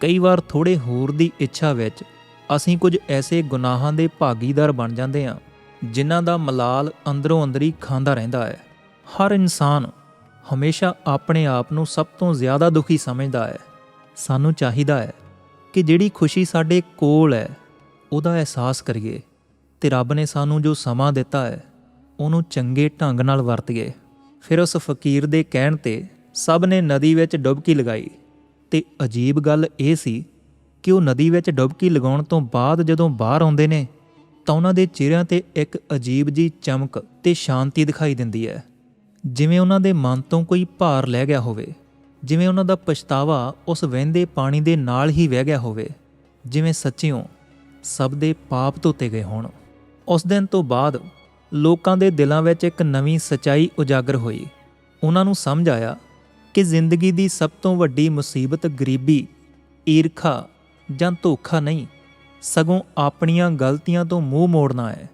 ਕਈ ਵਾਰ ਥੋੜੇ ਹੋਰ ਦੀ ਇੱਛਾ ਵਿੱਚ ਅਸੀਂ ਕੁਝ ਐਸੇ ਗੁਨਾਹਾਂ ਦੇ ਭਾਗੀਦਾਰ ਬਣ ਜਾਂਦੇ ਹਾਂ, ਜਿਨ੍ਹਾਂ ਦਾ ਮਲਾਲ ਅੰਦਰੋਂ ਅੰਦਰੀ ਖਾਂਦਾ ਰਹਿੰਦਾ ਹੈ। ਹਰ ਇਨਸਾਨ ਹਮੇਸ਼ਾ ਆਪਣੇ ਆਪ ਨੂੰ ਸਭ ਤੋਂ ਜ਼ਿਆਦਾ ਦੁਖੀ ਸਮਝਦਾ ਹੈ। ਸਾਨੂੰ ਚਾਹੀਦਾ ਹੈ ਕਿ ਜਿਹੜੀ ਖੁਸ਼ੀ ਸਾਡੇ ਕੋਲ ਹੈ, ਉਹਦਾ ਅਹਿਸਾਸ ਕਰੀਏ। ਤੇ ਰੱਬ ਨੇ ਸਾਨੂੰ ਜੋ ਸਮਾਂ ਦਿੱਤਾ ਹੈ, ਉਹਨੂੰ ਚੰਗੇ ਢੰਗ ਨਾਲ ਵਰਤੀਏ। ਫਿਰ ਉਸ ਫਕੀਰ ਦੇ ਕਹਿਣ ਤੇ ਸਭ ਨੇ ਨਦੀ ਵਿੱਚ ਡੁਬਕੀ ਲਗਾਈ। ਤੇ ਅਜੀਬ ਗੱਲ ਇਹ ਸੀ ਕਿ ਉਹ ਨਦੀ ਵਿੱਚ ਡੁਬਕੀ ਲਗਾਉਣ ਤੋਂ ਬਾਅਦ ਜਦੋਂ ਬਾਹਰ ਆਉਂਦੇ ਨੇ, ਤਾਂ ਉਹਨਾਂ ਦੇ ਚਿਹਰਿਆਂ ਤੇ ਇੱਕ ਅਜੀਬ ਜੀ ਚਮਕ ਤੇ ਸ਼ਾਂਤੀ ਦਿਖਾਈ ਦਿੰਦੀ ਹੈ। ਜਿਵੇਂ ਉਹਨਾਂ ਦੇ ਮਨ ਤੋਂ ਕੋਈ ਭਾਰ ਲੈ ਗਿਆ ਹੋਵੇ, ਜਿਵੇਂ ਉਹਨਾਂ ਦਾ ਪਛਤਾਵਾ ਉਸ ਵਹਿੰਦੇ ਪਾਣੀ ਦੇ ਨਾਲ ਹੀ ਵਹਿ ਗਿਆ ਹੋਵੇ, ਜਿਵੇਂ ਸੱਚਿਓ ਸਭ ਦੇ ਪਾਪ ਧੋਤੇ ਗਏ ਹੋਣ। ਉਸ ਦਿਨ ਤੋਂ ਬਾਅਦ ਲੋਕਾਂ ਦੇ ਦਿਲਾਂ ਵਿੱਚ ਇੱਕ ਨਵੀਂ ਸਚਾਈ ਉਜਾਗਰ ਹੋਈ। ਉਹਨਾਂ ਨੂੰ ਸਮਝ ਆਇਆ ਕਿ ਜ਼ਿੰਦਗੀ ਦੀ ਸਭ ਤੋਂ ਵੱਡੀ ਮੁਸੀਬਤ ਗਰੀਬੀ, ਈਰਖਾ ਜਾਂ ਧੋਖਾ ਨਹੀਂ, ਸਗੋਂ ਆਪਣੀਆਂ ਗਲਤੀਆਂ ਤੋਂ ਮੂੰਹ ਮੋੜਨਾ ਹੈ।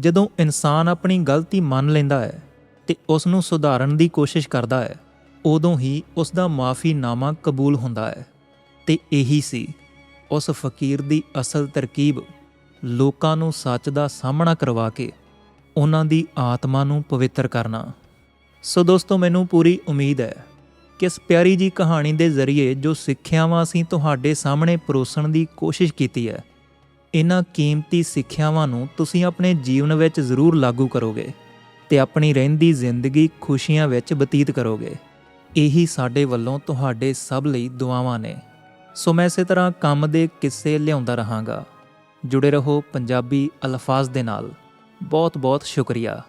ਜਦੋਂ ਇਨਸਾਨ ਆਪਣੀ ਗਲਤੀ ਮੰਨ ਲੈਂਦਾ ਹੈ ਤੇ ਉਸ ਨੂੰ ਸੁਧਾਰਨ ਦੀ ਕੋਸ਼ਿਸ਼ ਕਰਦਾ ਹੈ, ਉਦੋਂ ਹੀ ਉਸ ਦਾ ਮਾਫੀਨਾਮਾ ਕਬੂਲ ਹੁੰਦਾ ਹੈ। ਤੇ ਇਹੀ ਸੀ ਉਸ ਫਕੀਰ ਦੀ ਅਸਲ ਤਰਕੀਬ। ਲੋਕਾਂ ਨੂੰ ਸੱਚ ਦਾ ਸਾਹਮਣਾ ਕਰਵਾ ਕੇ ਉਹਨਾਂ ਦੀ ਆਤਮਾ ਨੂੰ ਪਵਿੱਤਰ ਕਰਨਾ। ਸੋ ਦੋਸਤੋ, ਮੈਨੂੰ ਪੂਰੀ ਉਮੀਦ ਹੈ ਕਿ ਇਸ ਪਿਆਰੀ ਜੀ ਕਹਾਣੀ ਦੇ ਜ਼ਰੀਏ ਜੋ ਸਿੱਖਿਆਵਾਂ ਅਸੀਂ ਤੁਹਾਡੇ ਸਾਹਮਣੇ ਪਰੋਸਣ ਦੀ ਕੋਸ਼ਿਸ਼ ਕੀਤੀ ਹੈ, ਇਹਨਾਂ ਕੀਮਤੀ ਸਿੱਖਿਆਵਾਂ ਨੂੰ ਤੁਸੀਂ ਆਪਣੇ ਜੀਵਨ ਵਿੱਚ ਜ਼ਰੂਰ ਲਾਗੂ ਕਰੋਗੇ ਤੇ ਆਪਣੀ ਰਹਿੰਦੀ ਜ਼ਿੰਦਗੀ ਖੁਸ਼ੀਆਂ ਵਿੱਚ ਬਤੀਤ ਕਰੋਗੇ। ਇਹੀ ਸਾਡੇ ਵੱਲੋਂ ਤੁਹਾਡੇ ਸਭ ਲਈ ਦੁਆਵਾਂ ਨੇ। ਸੋ ਮੈਂ ਇਸੇ ਤਰ੍ਹਾਂ ਕੰਮ ਦੇ ਕਿੱਸੇ ਲਿਆਉਂਦਾ ਰਹਾਂਗਾ। ਜੁੜੇ ਰਹੋ ਪੰਜਾਬੀ ਅਲਫਾਜ਼ ਦੇ ਨਾਲ। ਬਹੁਤ ਬਹੁਤ ਸ਼ੁਕਰੀਆ।